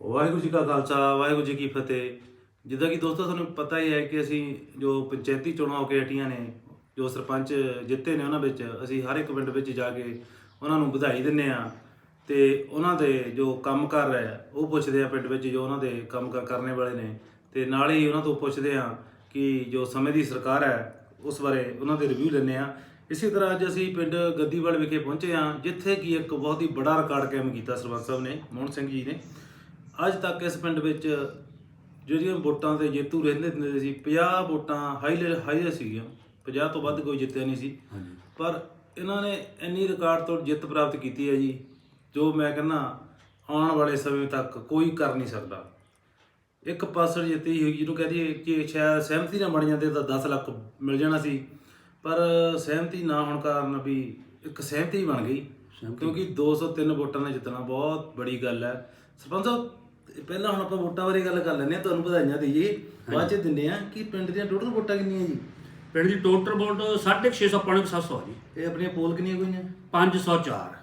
ਵਾਹਿਗੁਰੂ ਜੀ ਕਾ ਖਾਲਸਾ, ਵਾਹਿਗੁਰੂ ਜੀ ਕੀ ਫਤਿਹ। ਜਿੱਦਾਂ ਕਿ ਦੋਸਤੋ, ਤੁਹਾਨੂੰ ਪਤਾ ਹੀ ਹੈ ਕਿ ਅਸੀਂ ਜੋ ਪੰਚਾਇਤੀ ਚੋਣਾਂ ਹੋ ਕੇ ਹਟੀਆਂ ਨੇ, ਜੋ ਸਰਪੰਚ ਜਿੱਤੇ ਨੇ ਉਹਨਾਂ ਵਿੱਚ, ਅਸੀਂ ਹਰ ਇੱਕ ਪਿੰਡ ਵਿੱਚ ਜਾ ਕੇ ਉਹਨਾਂ ਨੂੰ ਵਧਾਈ ਦਿੰਨੇ ਆ ਤੇ ਉਹਨਾਂ ਦੇ ਜੋ ਕੰਮ ਕਰ ਰਹੇ ਉਹ ਪੁੱਛਦੇ ਆ ਪਿੰਡ ਵਿੱਚ ਜੋ ਉਹਨਾਂ ਦੇ ਕੰਮ ਕਰਨੇ ਵਾਲੇ ਨੇ। ਤੇ ਨਾਲ ਹੀ ਉਹਨਾਂ ਤੋਂ ਪੁੱਛਦੇ ਆ ਕਿ ਜੋ ਸਮੇਂ ਦੀ ਸਰਕਾਰ ਹੈ, ਉਸ ਬਾਰੇ ਉਹਨਾਂ ਦੇ ਰਿਵਿਊ ਲੈਂਦੇ ਆ ਇਸੇ ਤਰ੍ਹਾਂ ਅੱਜ ਅਸੀਂ ਪਿੰਡ ਗੱਦੀਵਾਲ ਵਿਖੇ ਪਹੁੰਚੇ ਆ ਜਿੱਥੇ ਕਿ ਇੱਕ ਬਹੁਤ ਹੀ ਬੜਾ ਰਿਕਾਰਡ ਕਾਇਮ ਕੀਤਾ ਸਰਪੰਚ ਸਾਹਿਬ ਨੇ, ਮੋਹਨ ਸਿੰਘ ਜੀ ਨੇ। ਅੱਜ ਤੱਕ ਇਸ ਪਿੰਡ ਵਿੱਚ ਜਿਹੜੀਆਂ ਵੋਟਾਂ ਤੇ ਜੇਤੂ ਰਹਿੰਦੇ ਹੁੰਦੇ ਸੀ 50 ਵੋਟਾਂ ਹਾਈ ਹਾਈ ਸੀਗੀਆਂ। 50 ਤੋਂ ਵੱਧ ਕੋਈ ਜਿੱਤਿਆ ਨਹੀਂ ਸੀ। ਪਰ ਇਹਨਾਂ ਨੇ ਇੰਨੀ ਰਿਕਾਰਡ ਤੋੜ ਜਿੱਤ ਪ੍ਰਾਪਤ ਕੀਤੀ ਹੈ ਜੀ ਜੋ ਮੈਂ ਕਹਿੰਦਾ ਆਉਣ ਵਾਲੇ ਸਮੇਂ ਤੱਕ ਕੋਈ ਕਰ ਨਹੀਂ ਸਕਦਾ। ਇੱਕ ਪਾਸੜ ਜਿੱਤੀ ਹੋਈ ਜਿਹਨੂੰ ਕਹਦੀ ਕਿ ਸ਼ਾਇਦ ਸਹਿਮਤੀ ਨਾਲ ਬਣ ਜਾਂਦੇ ਤਾਂ 10 ਲੱਖ ਮਿਲ ਜਾਣਾ ਸੀ। ਪਰ ਸਹਿਮਤੀ ਨਾ ਹੋਣ ਕਾਰਨ ਵੀ ਇੱਕ ਸਹਿਮਤੀ ਬਣ ਗਈ। ਕਿਉਂਕਿ 203 ਵੋਟਾਂ ਨਾਲ ਜਿੱਤਣਾ ਬਹੁਤ ਬੜੀ ਗੱਲ ਹੈ। ਸਰਪੰਚ ਸਾਹਿਬ ਪਹਿਲਾਂ ਹੁਣ ਆਪਾਂ ਵੋਟਾਂ ਬਾਰੇ ਗੱਲ ਕਰ ਲੈਂਦੇ ਹਾਂ ਤੁਹਾਨੂੰ ਵਧਾਈਆਂ ਦੇਈਏ ਬਾਅਦ ਚ ਦਿੰਦੇ ਆ ਕਿ ਪਿੰਡ ਦੀਆਂ ਟੋਟਲ ਵੋਟਾਂ ਕਿੰਨੀਆਂ ਜੀ? ਪਿੰਡ ਦੀ ਟੋਟਲ ਵੋਟ 650 ਪੌਣੇ 700 ਜੀ। ਇਹ ਆਪਣੀਆਂ ਪੋਲ ਕਿੰਨੀਆਂ ਹੋਈਆਂ 504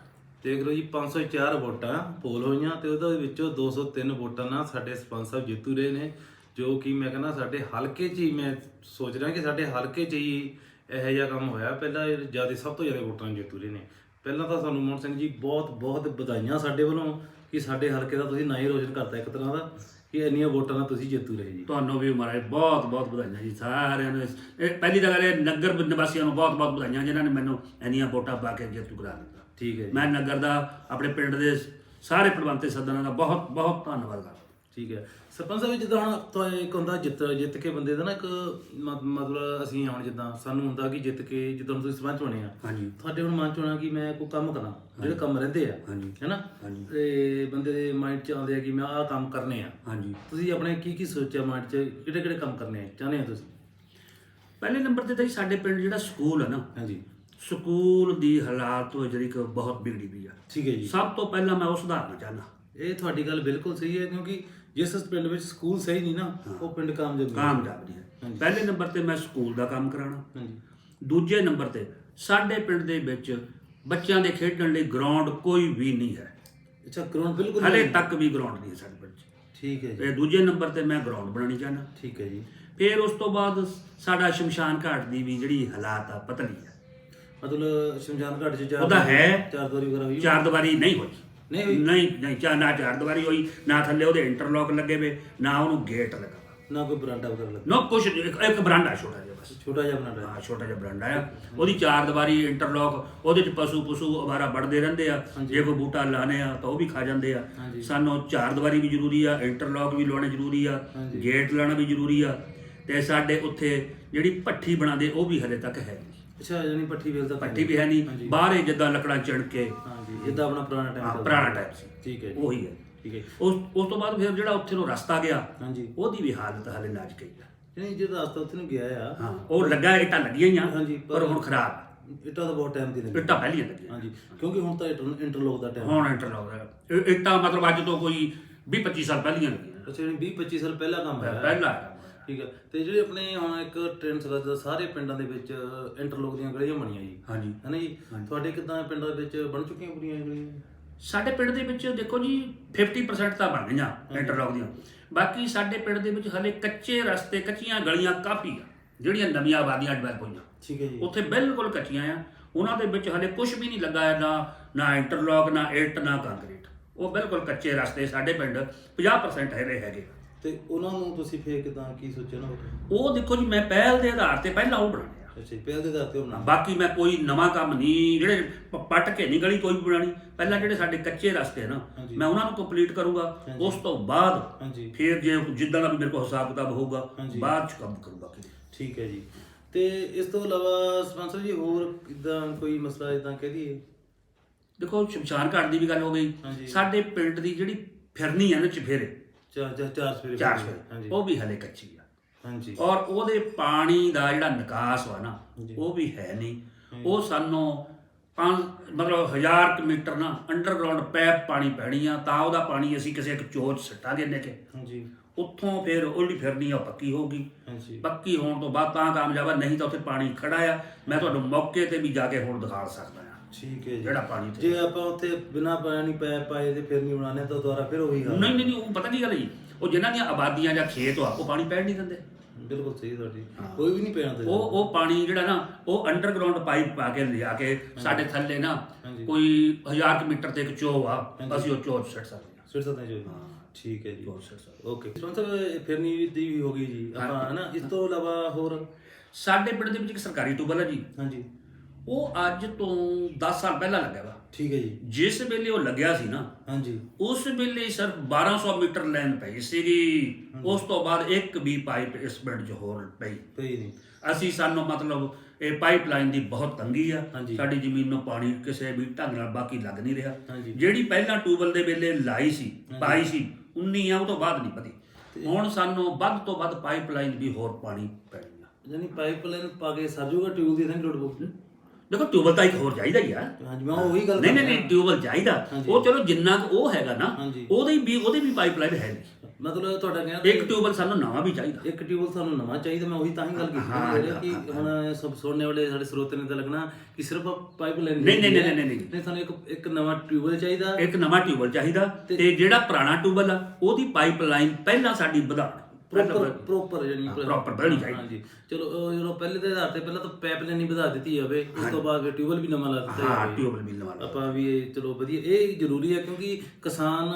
ਦੇਖ ਲਓ ਜੀ 504 ਵੋਟਾਂ ਪੋਲ ਹੋਈਆਂ ਤੇ ਉਹਦੇ ਵਿੱਚੋਂ 203 ਵੋਟਾਂ ਨਾਲ ਸਾਡੇ ਸਰਪੰਚ ਸਾਹਿਬ ਜੇਤੂ ਰਹੇ ਨੇ ਜੋ ਕਿ ਮੈਂ ਕਹਿੰਦਾ ਸਾਡੇ ਹਲਕੇ 'ਚ ਹੀ ਮੈਂ ਸੋਚ ਰਿਹਾ ਕਿ ਸਾਡੇ ਹਲਕੇ 'ਚ ਹੀ ਇਹੋ ਜਿਹਾ ਕੰਮ ਹੋਇਆ। ਪਹਿਲਾਂ ਜ਼ਿਆਦਾ ਸਭ ਤੋਂ ਜ਼ਿਆਦਾ ਵੋਟਾਂ ਜੇਤੂ ਰਹੇ ਨੇ। ਪਹਿਲਾਂ ਤਾਂ ਸਾਨੂੰ ਮੋਹਨ ਸਿੰਘ ਜੀ ਬਹੁਤ ਬਹੁਤ ਵਧਾਈਆਂ ਸਾਡੇ ਵੱਲੋਂ ਕਿ ਸਾਡੇ ਹਲਕੇ ਦਾ ਤੁਸੀਂ ਨਾਂ ਹੀ ਰੋਸ਼ਨ ਕਰਤਾ ਇੱਕ ਤਰ੍ਹਾਂ ਦਾ ਕਿ ਇੰਨੀਆਂ ਵੋਟਾਂ ਨਾਲ ਤੁਸੀਂ ਜੇਤੂ ਰਹੇ ਜੀ। ਤੁਹਾਨੂੰ ਵੀ ਮਹਾਰਾਜ ਬਹੁਤ ਬਹੁਤ ਵਧਾਈਆਂ ਜੀ ਸਾਰਿਆਂ ਨੂੰ ਇਹ ਪਹਿਲੀ ਤਾਂ ਗੱਲ ਇਹ ਨਗਰ ਨਿਵਾਸੀਆਂ ਨੂੰ ਬਹੁਤ ਬਹੁਤ ਵਧਾਈਆਂ ਜਿਨ੍ਹਾਂ ਨੇ ਮੈਨੂੰ ਇੰਨੀਆਂ ਵੋਟਾਂ ਪਾ ਕੇ ਜੇਤੂ ਕਰਾ ਦਿੱਤਾ। ਠੀਕ ਹੈ ਜੀ। ਮੈਂ ਨਗਰ ਦਾ ਆਪਣੇ ਪਿੰਡ ਦੇ ਸਾਰੇ ਪ੍ਰਬੰਧਕ ਸੱਜਣਾਂ ਦਾ ਬਹੁਤ ਬਹੁਤ ਧੰਨਵਾਦ ਕਰਦਾ। ਠੀਕ ਹੈ। ਸਰਪੰਚ ਸਾਹਿਬ ਜਿੱਦਾਂ ਹੁਣ ਤਾਂ ਇੱਕ ਹੁੰਦਾ ਜਿੱਤ ਜਿੱਤ ਕੇ ਬੰਦੇ ਦਾ ਨਾ ਇੱਕ ਮ- ਮਤਲਬ ਅਸੀਂ ਹੁਣ ਜਿੱਦਾਂ ਸਾਨੂੰ ਹੁੰਦਾ ਕਿ ਜਿੱਤ ਕੇ ਜਿੱਦਾਂ ਹੁਣ ਤੁਸੀਂ ਸਰਪੰਚ ਬਣੇ ਆ। ਹਾਂਜੀ। ਤੁਹਾਡੇ ਹੁਣ ਮਨ ਚ ਹੋਣਾ ਕਿ ਮੈਂ ਕੋਈ ਕੰਮ ਕਰਾਂ ਜਿਹੜੇ ਕੰਮ ਰਹਿੰਦੇ ਆ ਹਾਂਜੀ। ਹੈਨਾ ਹਾਂਜੀ। ਤੇ ਬੰਦੇ ਦੇ ਮਾਈਂਡ ਚ ਆਉਂਦੇ ਆ ਕਿ ਮੈਂ ਆਹ ਕੰਮ ਕਰਨੇ ਆ। ਹਾਂਜੀ। ਤੁਸੀਂ ਆਪਣੇ ਕੀ ਕੀ ਸੋਚਿਆ ਮਾਈਂਡ ਚ ਕਿਹੜੇ ਕਿਹੜੇ ਕੰਮ ਕਰਨੇ ਆ? ਚਾਹੁੰਦੇ ਆ ਤੁਸੀਂ? ਪਹਿਲੇ ਨੰਬਰ ਤੇ ਤਾਂ ਜੀ ਸਾਡੇ ਪਿੰਡ ਜਿਹੜਾ ਸਕੂਲ ਹੈ ਨਾ ਹਾਂਜੀ। ਸਕੂਲ ਦੀ ਹਾਲਾਤ ਉਹ ਜਿਹੜੀ ਕਿ ਬਹੁਤ ਵਿਗੜੀ ਪਈ ਆ। ਠੀਕ ਹੈ ਜੀ। ਸਭ ਤੋਂ ਪਹਿਲਾਂ ਮੈਂ ਉਹ ਸੁਧਾਰਨਾ ਚਾਹੁੰਦਾ। ਇਹ ਤੁਹਾਡੀ ਗੱਲ ਬਿਲਕੁਲ ਸਹੀ ਹੈ ਕਿਉਂਕਿ ਜਿਸ ਪਿੰਡ ਵਿੱਚ ਸਕੂਲ ਸਹੀ ਨਹੀਂ ਨਾ ਉਹ ਪਿੰਡ ਕਾਮਯਾਬ ਨਹੀਂ ਕਾਮਯਾਬ ਨਹੀਂ ਹੈ ਪਹਿਲੇ ਨੰਬਰ ਤੇ ਮੈਂ ਸਕੂਲ ਦਾ ਕੰਮ ਕਰਾਉਣਾ। ਹਾਂਜੀ। ਦੂਜੇ ਨੰਬਰ ਤੇ ਸਾਡੇ ਪਿੰਡ ਦੇ ਵਿੱਚ ਬੱਚਿਆਂ ਦੇ ਖੇਡਣ ਲਈ ਗਰਾਊਂਡ ਕੋਈ ਵੀ ਨਹੀਂ ਹੈ। ਅੱਛਾ ਗਰਾਊਂਡ ਬਿਲਕੁਲ ਹਲੇ। ਤੱਕ ਵੀ ਗਰਾਊਂਡ ਨਹੀਂ ਹੈ ਸਾਡੇ ਪਿੰਡ 'ਚ। ਠੀਕ ਹੈ ਜੀ। ਤੇ ਦੂਜੇ ਨੰਬਰ ਤੇ ਮੈਂ ਗਰਾਊਂਡ ਬਣਾਉਣੀ ਚਾਹੁੰਦਾ। ਠੀਕ ਹੈ ਜੀ। ਫਿਰ ਉਸ ਤੋਂ ਬਾਅਦ ਸਾਡਾ ਸ਼ਮਸ਼ਾਨ ਘਾਟ ਦੀ ਵੀ ਜਿਹੜੀ ਹਾਲਾਤ ਆ ਪਤਲੀ ਆ। ਮਤਲਬ ਸ਼ਮਸ਼ਾਨ ਘਾਟ ਚ ਚਾਰ ਉਹਦਾ ਹੈ। ਚਾਰ ਦਵਾਰੀ ਵਗੈਰਾ ਹੋਈ। ਚਾਰ ਦੀਵਾਰੀ ਨਹੀਂ ਹੋਈ। ਨਹੀਂ। ਹੋਈ ਨਹੀਂ ਨਹੀਂ ਚਾ ਨਾ ਚਾਰ ਦੀਵਾਰੀ ਹੋਈ ਨਾ ਥੱਲੇ ਉਹਦੇ ਇੰਟਰਲੌਕ ਲੱਗੇ ਵੇ ਨਾ ਉਹਨੂੰ ਗੇਟ ਲੱਗਾ ਵਾ। ਨਾ ਕੋਈ ਬਰਾਂਡਾ ਵਗੈਰਾ ਲੱਗਾ। ਨਾ ਕੁਛ ਨਹੀਂ, ਇੱਕ ਇੱਕ ਬਰਾਂਡਾ ਛੋਟਾ ਜਿਹਾ ਬਸ। ਛੋਟਾ ਜਿਹਾ ਬਰਾਂਡਾ। ਹਾਂ ਛੋਟਾ ਜਿਹਾ ਬਰਾਂਡਾ ਆ। ਉਹਦੀ ਚਾਰ ਦੀਵਾਰੀ ਇੰਟਰਲੌਕ ਉਹਦੇ ਚ ਪਸ਼ੂ ਪਸ਼ੂ ਅਵਾਰਾ ਵੜਦੇ ਰਹਿੰਦੇ ਆ। ਜੇ ਕੋਈ ਬੂਟਾ ਲਾਣੇ ਆ ਤਾਂ ਉਹ ਵੀ ਖਾ ਜਾਂਦੇ ਆ। ਹਾਂਜੀ। ਸਾਨੂੰ ਚਾਰ ਦੀਵਾਰੀ ਵੀ ਜ਼ਰੂਰੀ ਆ ਇੰਟਰਲੌਕ ਵੀ ਲਾਉਣੇ ਜ਼ਰੂਰੀ ਆ ਹਾਂਜੀ। ਗੇਟ ਲਾਣਾ ਵੀ ਜ਼ਰੂਰੀ ਆ। ਤੇ ਸਾਡੇ ਉੱਥੇ ਜਿਹੜੀ ਭੱਠੀ ਬਣਾਦੇ ਉਹ ਵੀ ਹਲੇ ਤੱਕ ਹੈ ਨਹੀਂ ਅੱਛਾ ਯਾਨੀ ਪੱਠੀ ਵੇਲ ਦਾ ਭੱਠੀ ਵੀ ਹੈ ਨਹੀਂ। ਬਾਹਰ ਹੀ ਜਿੱਦਾਂ ਲੱਕੜਾਂ ਚਿਣ ਕੇ ਹਾਂਜੀ ਜਿੱਦਾਂ ਆਪਣਾ ਪੁਰਾਣਾ ਹਾਂ, ਟਾਈਮ ਪੁਰਾਣਾ ਟਾਈਪ ਸੀ। ਠੀਕ ਹੈ ਜੀ। ਉਹੀ ਹੈ। ਠੀਕ ਹੈ ਉਸ ਉਸ ਤੋਂ ਬਾਅਦ ਫਿਰ ਜਿਹੜਾ ਉੱਥੇ ਨੂੰ ਰਸਤਾ ਗਿਆ ਹਾਂਜੀ। ਉਹਦੀ ਵੀ ਹਾਲਤ ਹਲੇ ਨਾਜ ਗਈ ਨਹੀਂ ਜਿਹੜਾ ਰਸਤਾ ਉੱਥੇ ਨੂੰ ਗਿਆ ਆ। ਹਾਂ ਉਹ ਲੱਗਾ ਇੱਟਾਂ ਲੱਗੀਆਂ ਹੀ ਆ ਹਾਂਜੀ, ਪਰ ਹੁਣ ਖਰਾਬ ਇੱਟਾਂ ਦਾ ਬਹੁਤ ਟਾਈਮ ਦੀ ਲੱਗੀ ਇੱਟਾਂ ਪਹਿਲੀਆਂ ਲੱਗੀਆਂ। ਹਾਂਜੀ ਕਿਉਂਕਿ ਹੁਣ ਤਾਂ ਇੰਟਰਲੋਕ ਦਾ ਟਾਈਮ ਹੁਣ ਇੰਟਰਲੌਕ ਹੈ ਇਹ ਇੱਟਾਂ ਮਤਲਬ ਅੱਜ ਤੋਂ ਕੋਈ 20 25 ਸਾਲ ਪਹਿਲੀਆਂ ਲੱਗੀਆਂ। ਅੱਛਾ ਯਾਨੀ 20 25 ਸਾਲ ਪਹਿਲਾਂ ਕੰਮ ਹੈ ਪਹਿਲਾ ਹੈ। ਠੀਕ ਹੈ ਤੇ ਜਿਹੜੇ ਆਪਣੇ ਹੁਣ ਇੱਕ ਟ੍ਰੈਂਡ ਚੱਲਦਾ ਜਿੱਦਾਂ ਸਾਰੇ ਪਿੰਡਾਂ ਦੇ ਵਿੱਚ ਇੰਟਰਲੋਕ ਦੀਆਂ ਗਲੀਆਂ ਬਣੀਆਂ ਜੀ। ਹਾਂਜੀ। ਹੈ ਨਾ ਜੀ? ਤੁਹਾਡੇ ਕਿਦਾਂ ਪਿੰਡਾਂ ਦੇ ਵਿੱਚ ਬਣ ਚੁੱਕੀਆਂ ਪੂਰੀਆਂ ਇਹ ਗਲੀਆਂ? ਸਾਡੇ ਪਿੰਡ ਦੇ ਵਿੱਚ ਦੇਖੋ ਜੀ 50% ਤਾਂ ਬਣ ਗਈਆਂ ਇੰਟਰਲੌਕ ਦੀਆਂ। ਬਾਕੀ ਸਾਡੇ ਪਿੰਡ ਦੇ ਵਿੱਚ ਹਲੇ ਕੱਚੇ ਰਸਤੇ ਕੱਚੀਆਂ ਗਲੀਆਂ ਕਾਫੀ ਆ ਜਿਹੜੀਆਂ ਨਵੀਆਂ ਆਬਾਦੀਆਂ ਡਿਵੈਲਪ ਹੋਈਆਂ। ਠੀਕ ਹੈ ਜੀ। ਉੱਥੇ ਬਿਲਕੁਲ ਕੱਚੀਆਂ ਆ। ਉਹਨਾਂ ਦੇ ਵਿੱਚ ਹਲੇ ਕੁਝ ਵੀ ਨਹੀਂ ਲੱਗਾ ਹੈ ਨਾ ਨਾ ਇੰਟਰਲੌਕ ਨਾ ਇੱਟ ਨਾ ਕੰਕਰੀਟ ਉਹ ਬਿਲਕੁਲ ਕੱਚੇ ਰਸਤੇ ਸਾਡੇ ਪਿੰਡ 50% ਹੈਗੇ ਹੈਗੇ ਤੇ ਉਹਨਾਂ ਨੂੰ ਤੁਸੀਂ ਫੇਰ ਕਿਦਾਂ ਕੀ ਸੋਚਿਆ ਨਾ ਉਹ ਦੇਖੋ ਜੀ ਮੈਂ ਪਹਿਲ ਦੇ ਆਧਾਰ ਤੇ ਪਹਿਲਾਂ ਉਹ ਬਣਾਉਣੇ ਆ। ਅੱਛਾ ਜੀ, ਪਹਿਲ ਦੇ ਦਰ ਤੇ ਉਹਨਾਂ ਬਾਕੀ ਮੈਂ ਕੋਈ ਨਵਾਂ ਕੰਮ ਨਹੀਂ ਜਿਹੜੇ ਪ- ਪੱਟ ਕੇ ਨਹੀਂ ਗਲੀ ਕੋਈ ਵੀ ਬਣਾਣੀ ਪਹਿਲਾਂ ਜਿਹੜੇ ਸਾਡੇ ਕੱਚੇ ਰਸਤੇ ਆ ਨਾ ਹਾਂਜੀ। ਮੈਂ ਉਹਨਾਂ ਨੂੰ ਕੰਪਲੀਟ ਕਰੂੰਗਾ। ਉਸ ਤੋਂ ਬਾਅਦ ਹਾਂਜੀ। ਫਿਰ ਜੇ ਜਿੱਦਾਂ ਦਾ ਵੀ ਮੇਰੇ ਕੋਲ ਹਿਸਾਬ ਕਿਤਾਬ ਹੋਊਗਾ ਹਾਂਜੀ। ਬਾਅਦ ਚ ਕੰਮ ਕਰੂੰਗਾ ਕਿ ਠੀਕ ਹੈ ਜੀ। ਤੇ ਇਸ ਤੋਂ ਇਲਾਵਾ ਸਪਾਂਸਰ ਜੀ ਹੋਰ ਇਦਾਂ ਕੋਈ ਮਸਲਾ ਇਦਾਂ ਕਹਿ ਦਈਏ? ਦੇਖੋ ਸ਼ਮਸ਼ਾਨ ਘਾਟ ਦੀ ਵੀ ਗੱਲ ਹੋ ਗਈ। ਹਾਂਜੀ। ਸਾਡੇ ਪਿੰਡ ਦੀ ਜਿਹੜੀ ਫਿਰਨੀ ਆ ਨਾ ਚਫੇਰੇ ਚਾਰ ਚਾਰ ਚਾਰ ਸਵੇਰੇ ਚਾਰ ਹਾਂਜੀ। ਉਹ ਵੀ ਹਲੇ ਕੱਚੀ ਆ। ਹਾਂਜੀ। ਔਰ ਉਹਦੇ ਪਾਣੀ ਦਾ ਜਿਹੜਾ ਨਿਕਾਸ ਵਾ ਨਾ ਉਹ ਵੀ ਹੈ ਨਹੀਂ। ਉਹ ਸਾਨੂੰ ਪੰਜ ਮਤਲਬ 1000 ਕੁ ਮੀਟਰ ਨਾ ਅੰਡਰਗਰਾਉਂਡ ਪੈਪ ਪਾਣੀ ਪੈਣੀ ਆ ਤਾਂ ਉਹਦਾ ਪਾਣੀ ਅਸੀਂ ਕਿਸੇ ਇੱਕ ਚੋਚ ਸੱਟਾ ਦੇਣੇ ਕਿ। ਹਾਂਜੀ। ਉੱਥੋਂ ਫਿਰ ਉਹਦੀ ਫਿਰਨੀ ਆ ਪੱਕੀ ਹੋਗੀ ਹਾਂਜੀ। ਪੱਕੀ ਹੋਣ ਤੋਂ ਬਾਅਦ ਤਾਂ ਕਾਮਯਾਬ ਆ ਨਹੀਂ ਤਾਂ ਉੱਥੇ ਪਾਣੀ ਖੜਾ ਆ। ਮੈਂ ਤੁਹਾਨੂੰ ਮੌਕੇ ਤੇ ਵੀ ਜਾ ਕੇ ਹੁਣ ਦਿਖਾ ਸਕਦਾ। ਠੀਕ ਹੈ ਜੀ। ਜਿਹੜਾ ਪਾਣੀ ਤੇ ਜੇ ਆਪਾਂ ਉੱਥੇ ਬਿਨਾ ਪਾਣੀ ਪੈ ਪਾਏ ਤੇ ਫਿਰ ਨਹੀਂ ਬਣਾਣੇ ਤਾਂ ਦੁਬਾਰਾ ਫਿਰ ਉਹੀ ਹਾਲ ਨਹੀਂ ਨਹੀਂ ਨਹੀਂ ਉਹ ਪਤਾ ਕੀ ਗੱਲ ਹੈ ਜੀ? ਉਹ ਜਿਨ੍ਹਾਂ ਦੀਆਂ ਆਬਾਦੀਆਂ ਜਾਂ ਖੇਤ ਆ ਉਹ ਪਾਣੀ ਪੈਣ ਨਹੀਂ ਦਿੰਦੇ। ਬਿਲਕੁਲ ਸਹੀ ਤੁਹਾਡੀ। ਕੋਈ ਵੀ ਨਹੀਂ ਪੈਣਾ ਤੇ ਉਹ ਉਹ ਪਾਣੀ ਜਿਹੜਾ ਨਾ ਉਹ ਅੰਡਰਗਰਾਉਂਡ ਪਾਈਪ ਪਾ ਕੇ ਲਿਆ ਕੇ ਸਾਡੇ ਥੱਲੇ ਨਾ। ਕੋਈ 1000 ਕੁ ਮੀਟਰ ਤੇ ਇੱਕ ਚੋਅ ਆ ਅਸੀਂ ਉਹ ਚੋਅ 'ਚ ਸਿੱਟ ਸਕਦੇ ਹਾਂ। ਸਿਰ ਸਤਾਂ ਜੀ। ਠੀਕ ਹੈ ਜੀ। ਸਿੱਟ ਸਕਦੇ ਓਕੇ। ਸਪਾਂਸਰ ਫਿਰਨੀ ਦੀ ਵੀ ਹੋ ਗਈ ਜੀ। ਆਪਾਂ ਹਨਾ ਇਸ ਤੋਂ ਇਲਾਵਾ ਹੋਰ? ਸਾਡੇ ਪਿੰਡ ਦੇ ਵਿੱਚ ਇੱਕ ਸਰਕਾਰੀ ਟਿਊਬਲ ਹੈ ਜੀ। ਹਾਂਜੀ। ਉਹ ਅੱਜ ਤੋਂ 10 ਸਾਲ ਪਹਿਲਾਂ ਲੱਗਿਆ ਵਾ। ਠੀਕ ਹੈ ਜੀ। ਜਿਸ ਵੇਲੇ ਉਹ ਲੱਗਿਆ ਸੀ ਨਾ ਹਾਂਜੀ। ਉਸ ਵੇਲੇ ਸਿਰਫ 1200 ਮੀਟਰ ਲਾਈਨ ਪਈ ਸੀਗੀ। ਉਸ ਤੋਂ ਬਾਅਦ ਇੱਕ ਵੀ ਪਾਈਪ ਇਸ ਪਿੰਡ 'ਚ ਹੋਰ ਪਈ। ਪਈ ਨਹੀਂ। ਅਸੀਂ ਸਾਨੂੰ ਮਤਲਬ ਇਹ ਪਾਈਪਲਾਈਨ ਦੀ ਬਹੁਤ ਤੰਗੀ ਆ। ਸਾਡੀ ਜ਼ਮੀਨ ਨੂੰ ਪਾਣੀ ਕਿਸੇ ਵੀ ਢੰਗ ਨਾਲ ਬਾਕੀ ਲੱਗ ਨਹੀਂ ਰਿਹਾ। ਜਿਹੜੀ ਪਹਿਲਾਂ ਟੂਬਲ ਦੇ ਵੇਲੇ ਲਾਈ ਸੀ ਪਾਈ ਸੀ 19 ਆ ਉਹ ਤੋਂ ਬਾਅਦ ਨਹੀਂ ਪਤੀ। ਹੁਣ ਸਾਨੂੰ ਵੱਧ ਤੋਂ ਵੱਧ ਪਾਈਪਲਾਈਨ ਵੀ ਹੋਰ ਪਾਣੀ ਪੈਣੀ ਆ। ਯਾਨੀ ਪਾਈਪਲਾਈਨ ਪਾ ਕੇ ਸਰਜੂਗਾ ਟਿਊਬ ਦੀ ਤਾਂ ਲੋਡ ਬੁੱਕ ਦੇਖੋ ਟਿਊਬਲ ਤਾਂ ਇੱਕ ਹੋਰ ਚਾਹੀਦਾ ਹੀ ਆ। ਹਾਂਜੀ ਮੈਂ ਉਹੀ ਗੱਲ ਨਹੀਂ ਨਹੀਂ ਨਹੀਂ ਟਿਊਬਲ ਚਾਹੀਦਾ। ਉਹ ਚਲੋ ਜਿੰਨਾ ਕੁ ਉਹ ਹੈਗਾ ਨਾ। ਉਹਦੇ ਵੀ ਉਹਦੇ ਵੀ ਪਾਈਪਲਾਈਨ ਹੈ ਨਹੀਂ। ਮਤਲਬ ਤੁਹਾਡਾ ਕਹਿਣਾ ਇੱਕ ਟਿਊਬਲ ਸਾਨੂੰ ਨਵਾਂ ਵੀ ਚਾਹੀਦਾ। ਇੱਕ ਟਿਊਬਲ ਸਾਨੂੰ ਨਵਾਂ ਚਾਹੀਦਾ ਮੈਂ ਉਹੀ ਤਾਂ ਹੀ ਗੱਲ ਕੀਤੀ ਹਾਂ, ਕਿ ਹੁਣ ਸਭ ਸੁਣਨੇ ਵਾਲੇ ਸਾਡੇ ਸਰੋਤੇ ਨੇ ਤਾਂ ਲੱਗਣਾ ਕਿ ਸਿਰਫ ਪਾਈਪਲਾਈਨ ਨਹੀਂ, ਨਹੀਂ, ਨਹੀਂ, ਨਹੀਂ, ਨਹੀਂ। ਨਹੀਂ ਸਾਨੂੰ ਇੱਕ ਇੱਕ ਨਵਾਂ ਟਿਊਬਲ ਚਾਹੀਦਾ। ਇੱਕ ਨਵਾਂ ਟਿਊਬਲ ਚਾਹੀਦਾ ਤੇ ਜਿਹੜਾ ਪੁਰਾਣਾ ਟਿਊਬਲ ਆ ਉਹਦੀ ਪਾਈਪਲਾਈਨ ਪਹਿਲਾਂ ਸਾਡੀ ਵਧਾਉਣ। ਪ੍ਰੋਪਰ ਪ੍ਰੋਪਰ ਯਾਨੀ proper ਵਧਣੀ ਚਾਹੀਦੀ। ਹਾਂਜੀ। ਚਲੋ ਜਦੋਂ ਪਹਿਲੇ ਦੇ ਆਧਾਰ ਤੇ ਪਹਿਲਾਂ ਤਾਂ ਪਾਈਪਲਾਈਨ ਹੀ ਵਧਾ ਦਿੱਤੀ ਜਾਵੇ ਉਸ ਤੋਂ ਬਾਅਦ ਫਿਰ ਟਿਊਬਲ ਵੀ ਨਵਾਂ ਲਾ ਦਿੱਤਾ ਹਾਂ ਟਿਊਬਲ ਵੀ ਨਵਾਂ ਆਪਾਂ ਵੀ ਇਹ ਚਲੋ ਵਧੀਆ। ਇਹ ਜ਼ਰੂਰੀ ਹੈ ਕਿਉਂਕਿ ਕਿਸਾਨ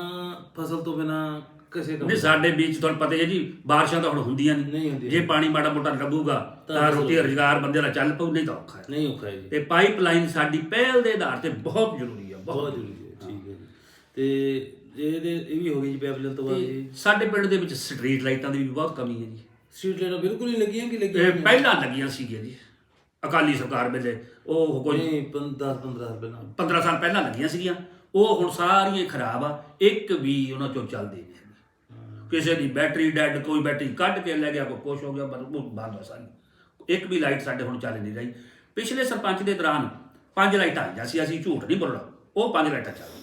ਫਸਲ ਤੋਂ ਬਿਨਾ ਕਿਸੇ ਕੰਮ ਨਹੀਂ ਸਾਡੇ ਵਿੱਚ ਤੁਹਾਨੂੰ ਪਤਾ ਹੈ ਜੀ ਬਾਰਿਸ਼ਾਂ ਤਾਂ ਹੁਣ ਹੁੰਦੀਆਂ ਨਹੀਂ। ਨਹੀਂ ਹੁੰਦੀਆਂ। ਜੇ ਪਾਣੀ ਮਾੜਾ ਮੋਟਾ ਲੱਗੂਗਾ ਤਾਂ ਰੋਟੀ ਰੁਜ਼ਗਾਰ ਬੰਦੇ ਦਾ ਚੱਲ ਪਊ ਨਹੀਂ ਤਾਂ ਔਖਾ ਹੈ। ਨਹੀਂ ਔਖਾ ਹੈ ਜੀ। ਤੇ ਪਾਈਪਲਾਈਨ ਸਾਡੀ ਪਹਿਲ ਦੇ ਆਧਾਰ ਤੇ ਬਹੁਤ ਜ਼ਰੂਰੀ ਆ ਬਹੁਤ ਜ਼ਰੂਰੀ ਹੈ ਠੀਕ ਹੈ। ਤੇ ਇਹਦੇ ਇਹ ਵੀ ਹੋ ਗਈ ਜੀ ਪਾਈਪਲਾਈਨ ਤੋਂ ਬਾਅਦ ਜੀ। ਸਾਡੇ ਪਿੰਡ ਦੇ ਵਿੱਚ ਸਟਰੀਟ ਲਾਈਟਾਂ ਦੀ ਵੀ ਬਹੁਤ ਕਮੀ ਹੈ ਜੀ। ਸਟਰੀਟ ਲਾਈਟਾਂ ਬਿਲਕੁਲ ਨਹੀਂ ਲੱਗੀਆਂ ਕਿ ਲੱਗੀਆਂ ਇਹ ਪਹਿਲਾਂ ਲੱਗੀਆਂ ਸੀਗੀਆਂ ਜੀ। ਅਕਾਲੀ ਸਰਕਾਰ ਵੇਲੇ ਉਹ ਕੋਈ ਨਹੀਂ 10 15 ਸਾਲ ਪਹਿਲਾਂ। 15 ਸਾਲ ਪਹਿਲਾਂ ਲੱਗੀਆਂ ਸੀਗੀਆਂ। ਉਹ ਹੁਣ ਸਾਰੀਆਂ ਹੀ ਖਰਾਬ ਆ। ਇੱਕ ਵੀ ਉਹਨਾਂ ਚੋਂ ਚੱਲਦੀ ਨਹੀਂ ਹੈਗੀ। ਕਿਸੇ ਦੀ ਬੈਟਰੀ ਡੈਡ ਕੋਈ ਬੈਟਰੀ ਕੱਢ ਕੇ ਲੈ ਗਿਆ ਕੋਈ ਕੁਛ ਹੋ ਗਿਆ ਪਰ ਉਹ ਬੰਦ ਆ ਸਾਰੀ। ਇੱਕ ਵੀ ਲਾਈਟ ਸਾਡੇ ਹੁਣ ਚੱਲ ਨਹੀਂ ਰਹੀ। ਪਿਛਲੇ ਸਰਪੰਚ ਦੇ ਦੌਰਾਨ ਪੰਜ ਲਾਈਟਾਂ ਆਈਆਂ ਸੀ ਅਸੀਂ ਝੂਠ ਨਹੀਂ ਬੋਲਣਾ। ਉਹ ਪੰਜ ਲਾਈਟਾਂ ਚੱਲ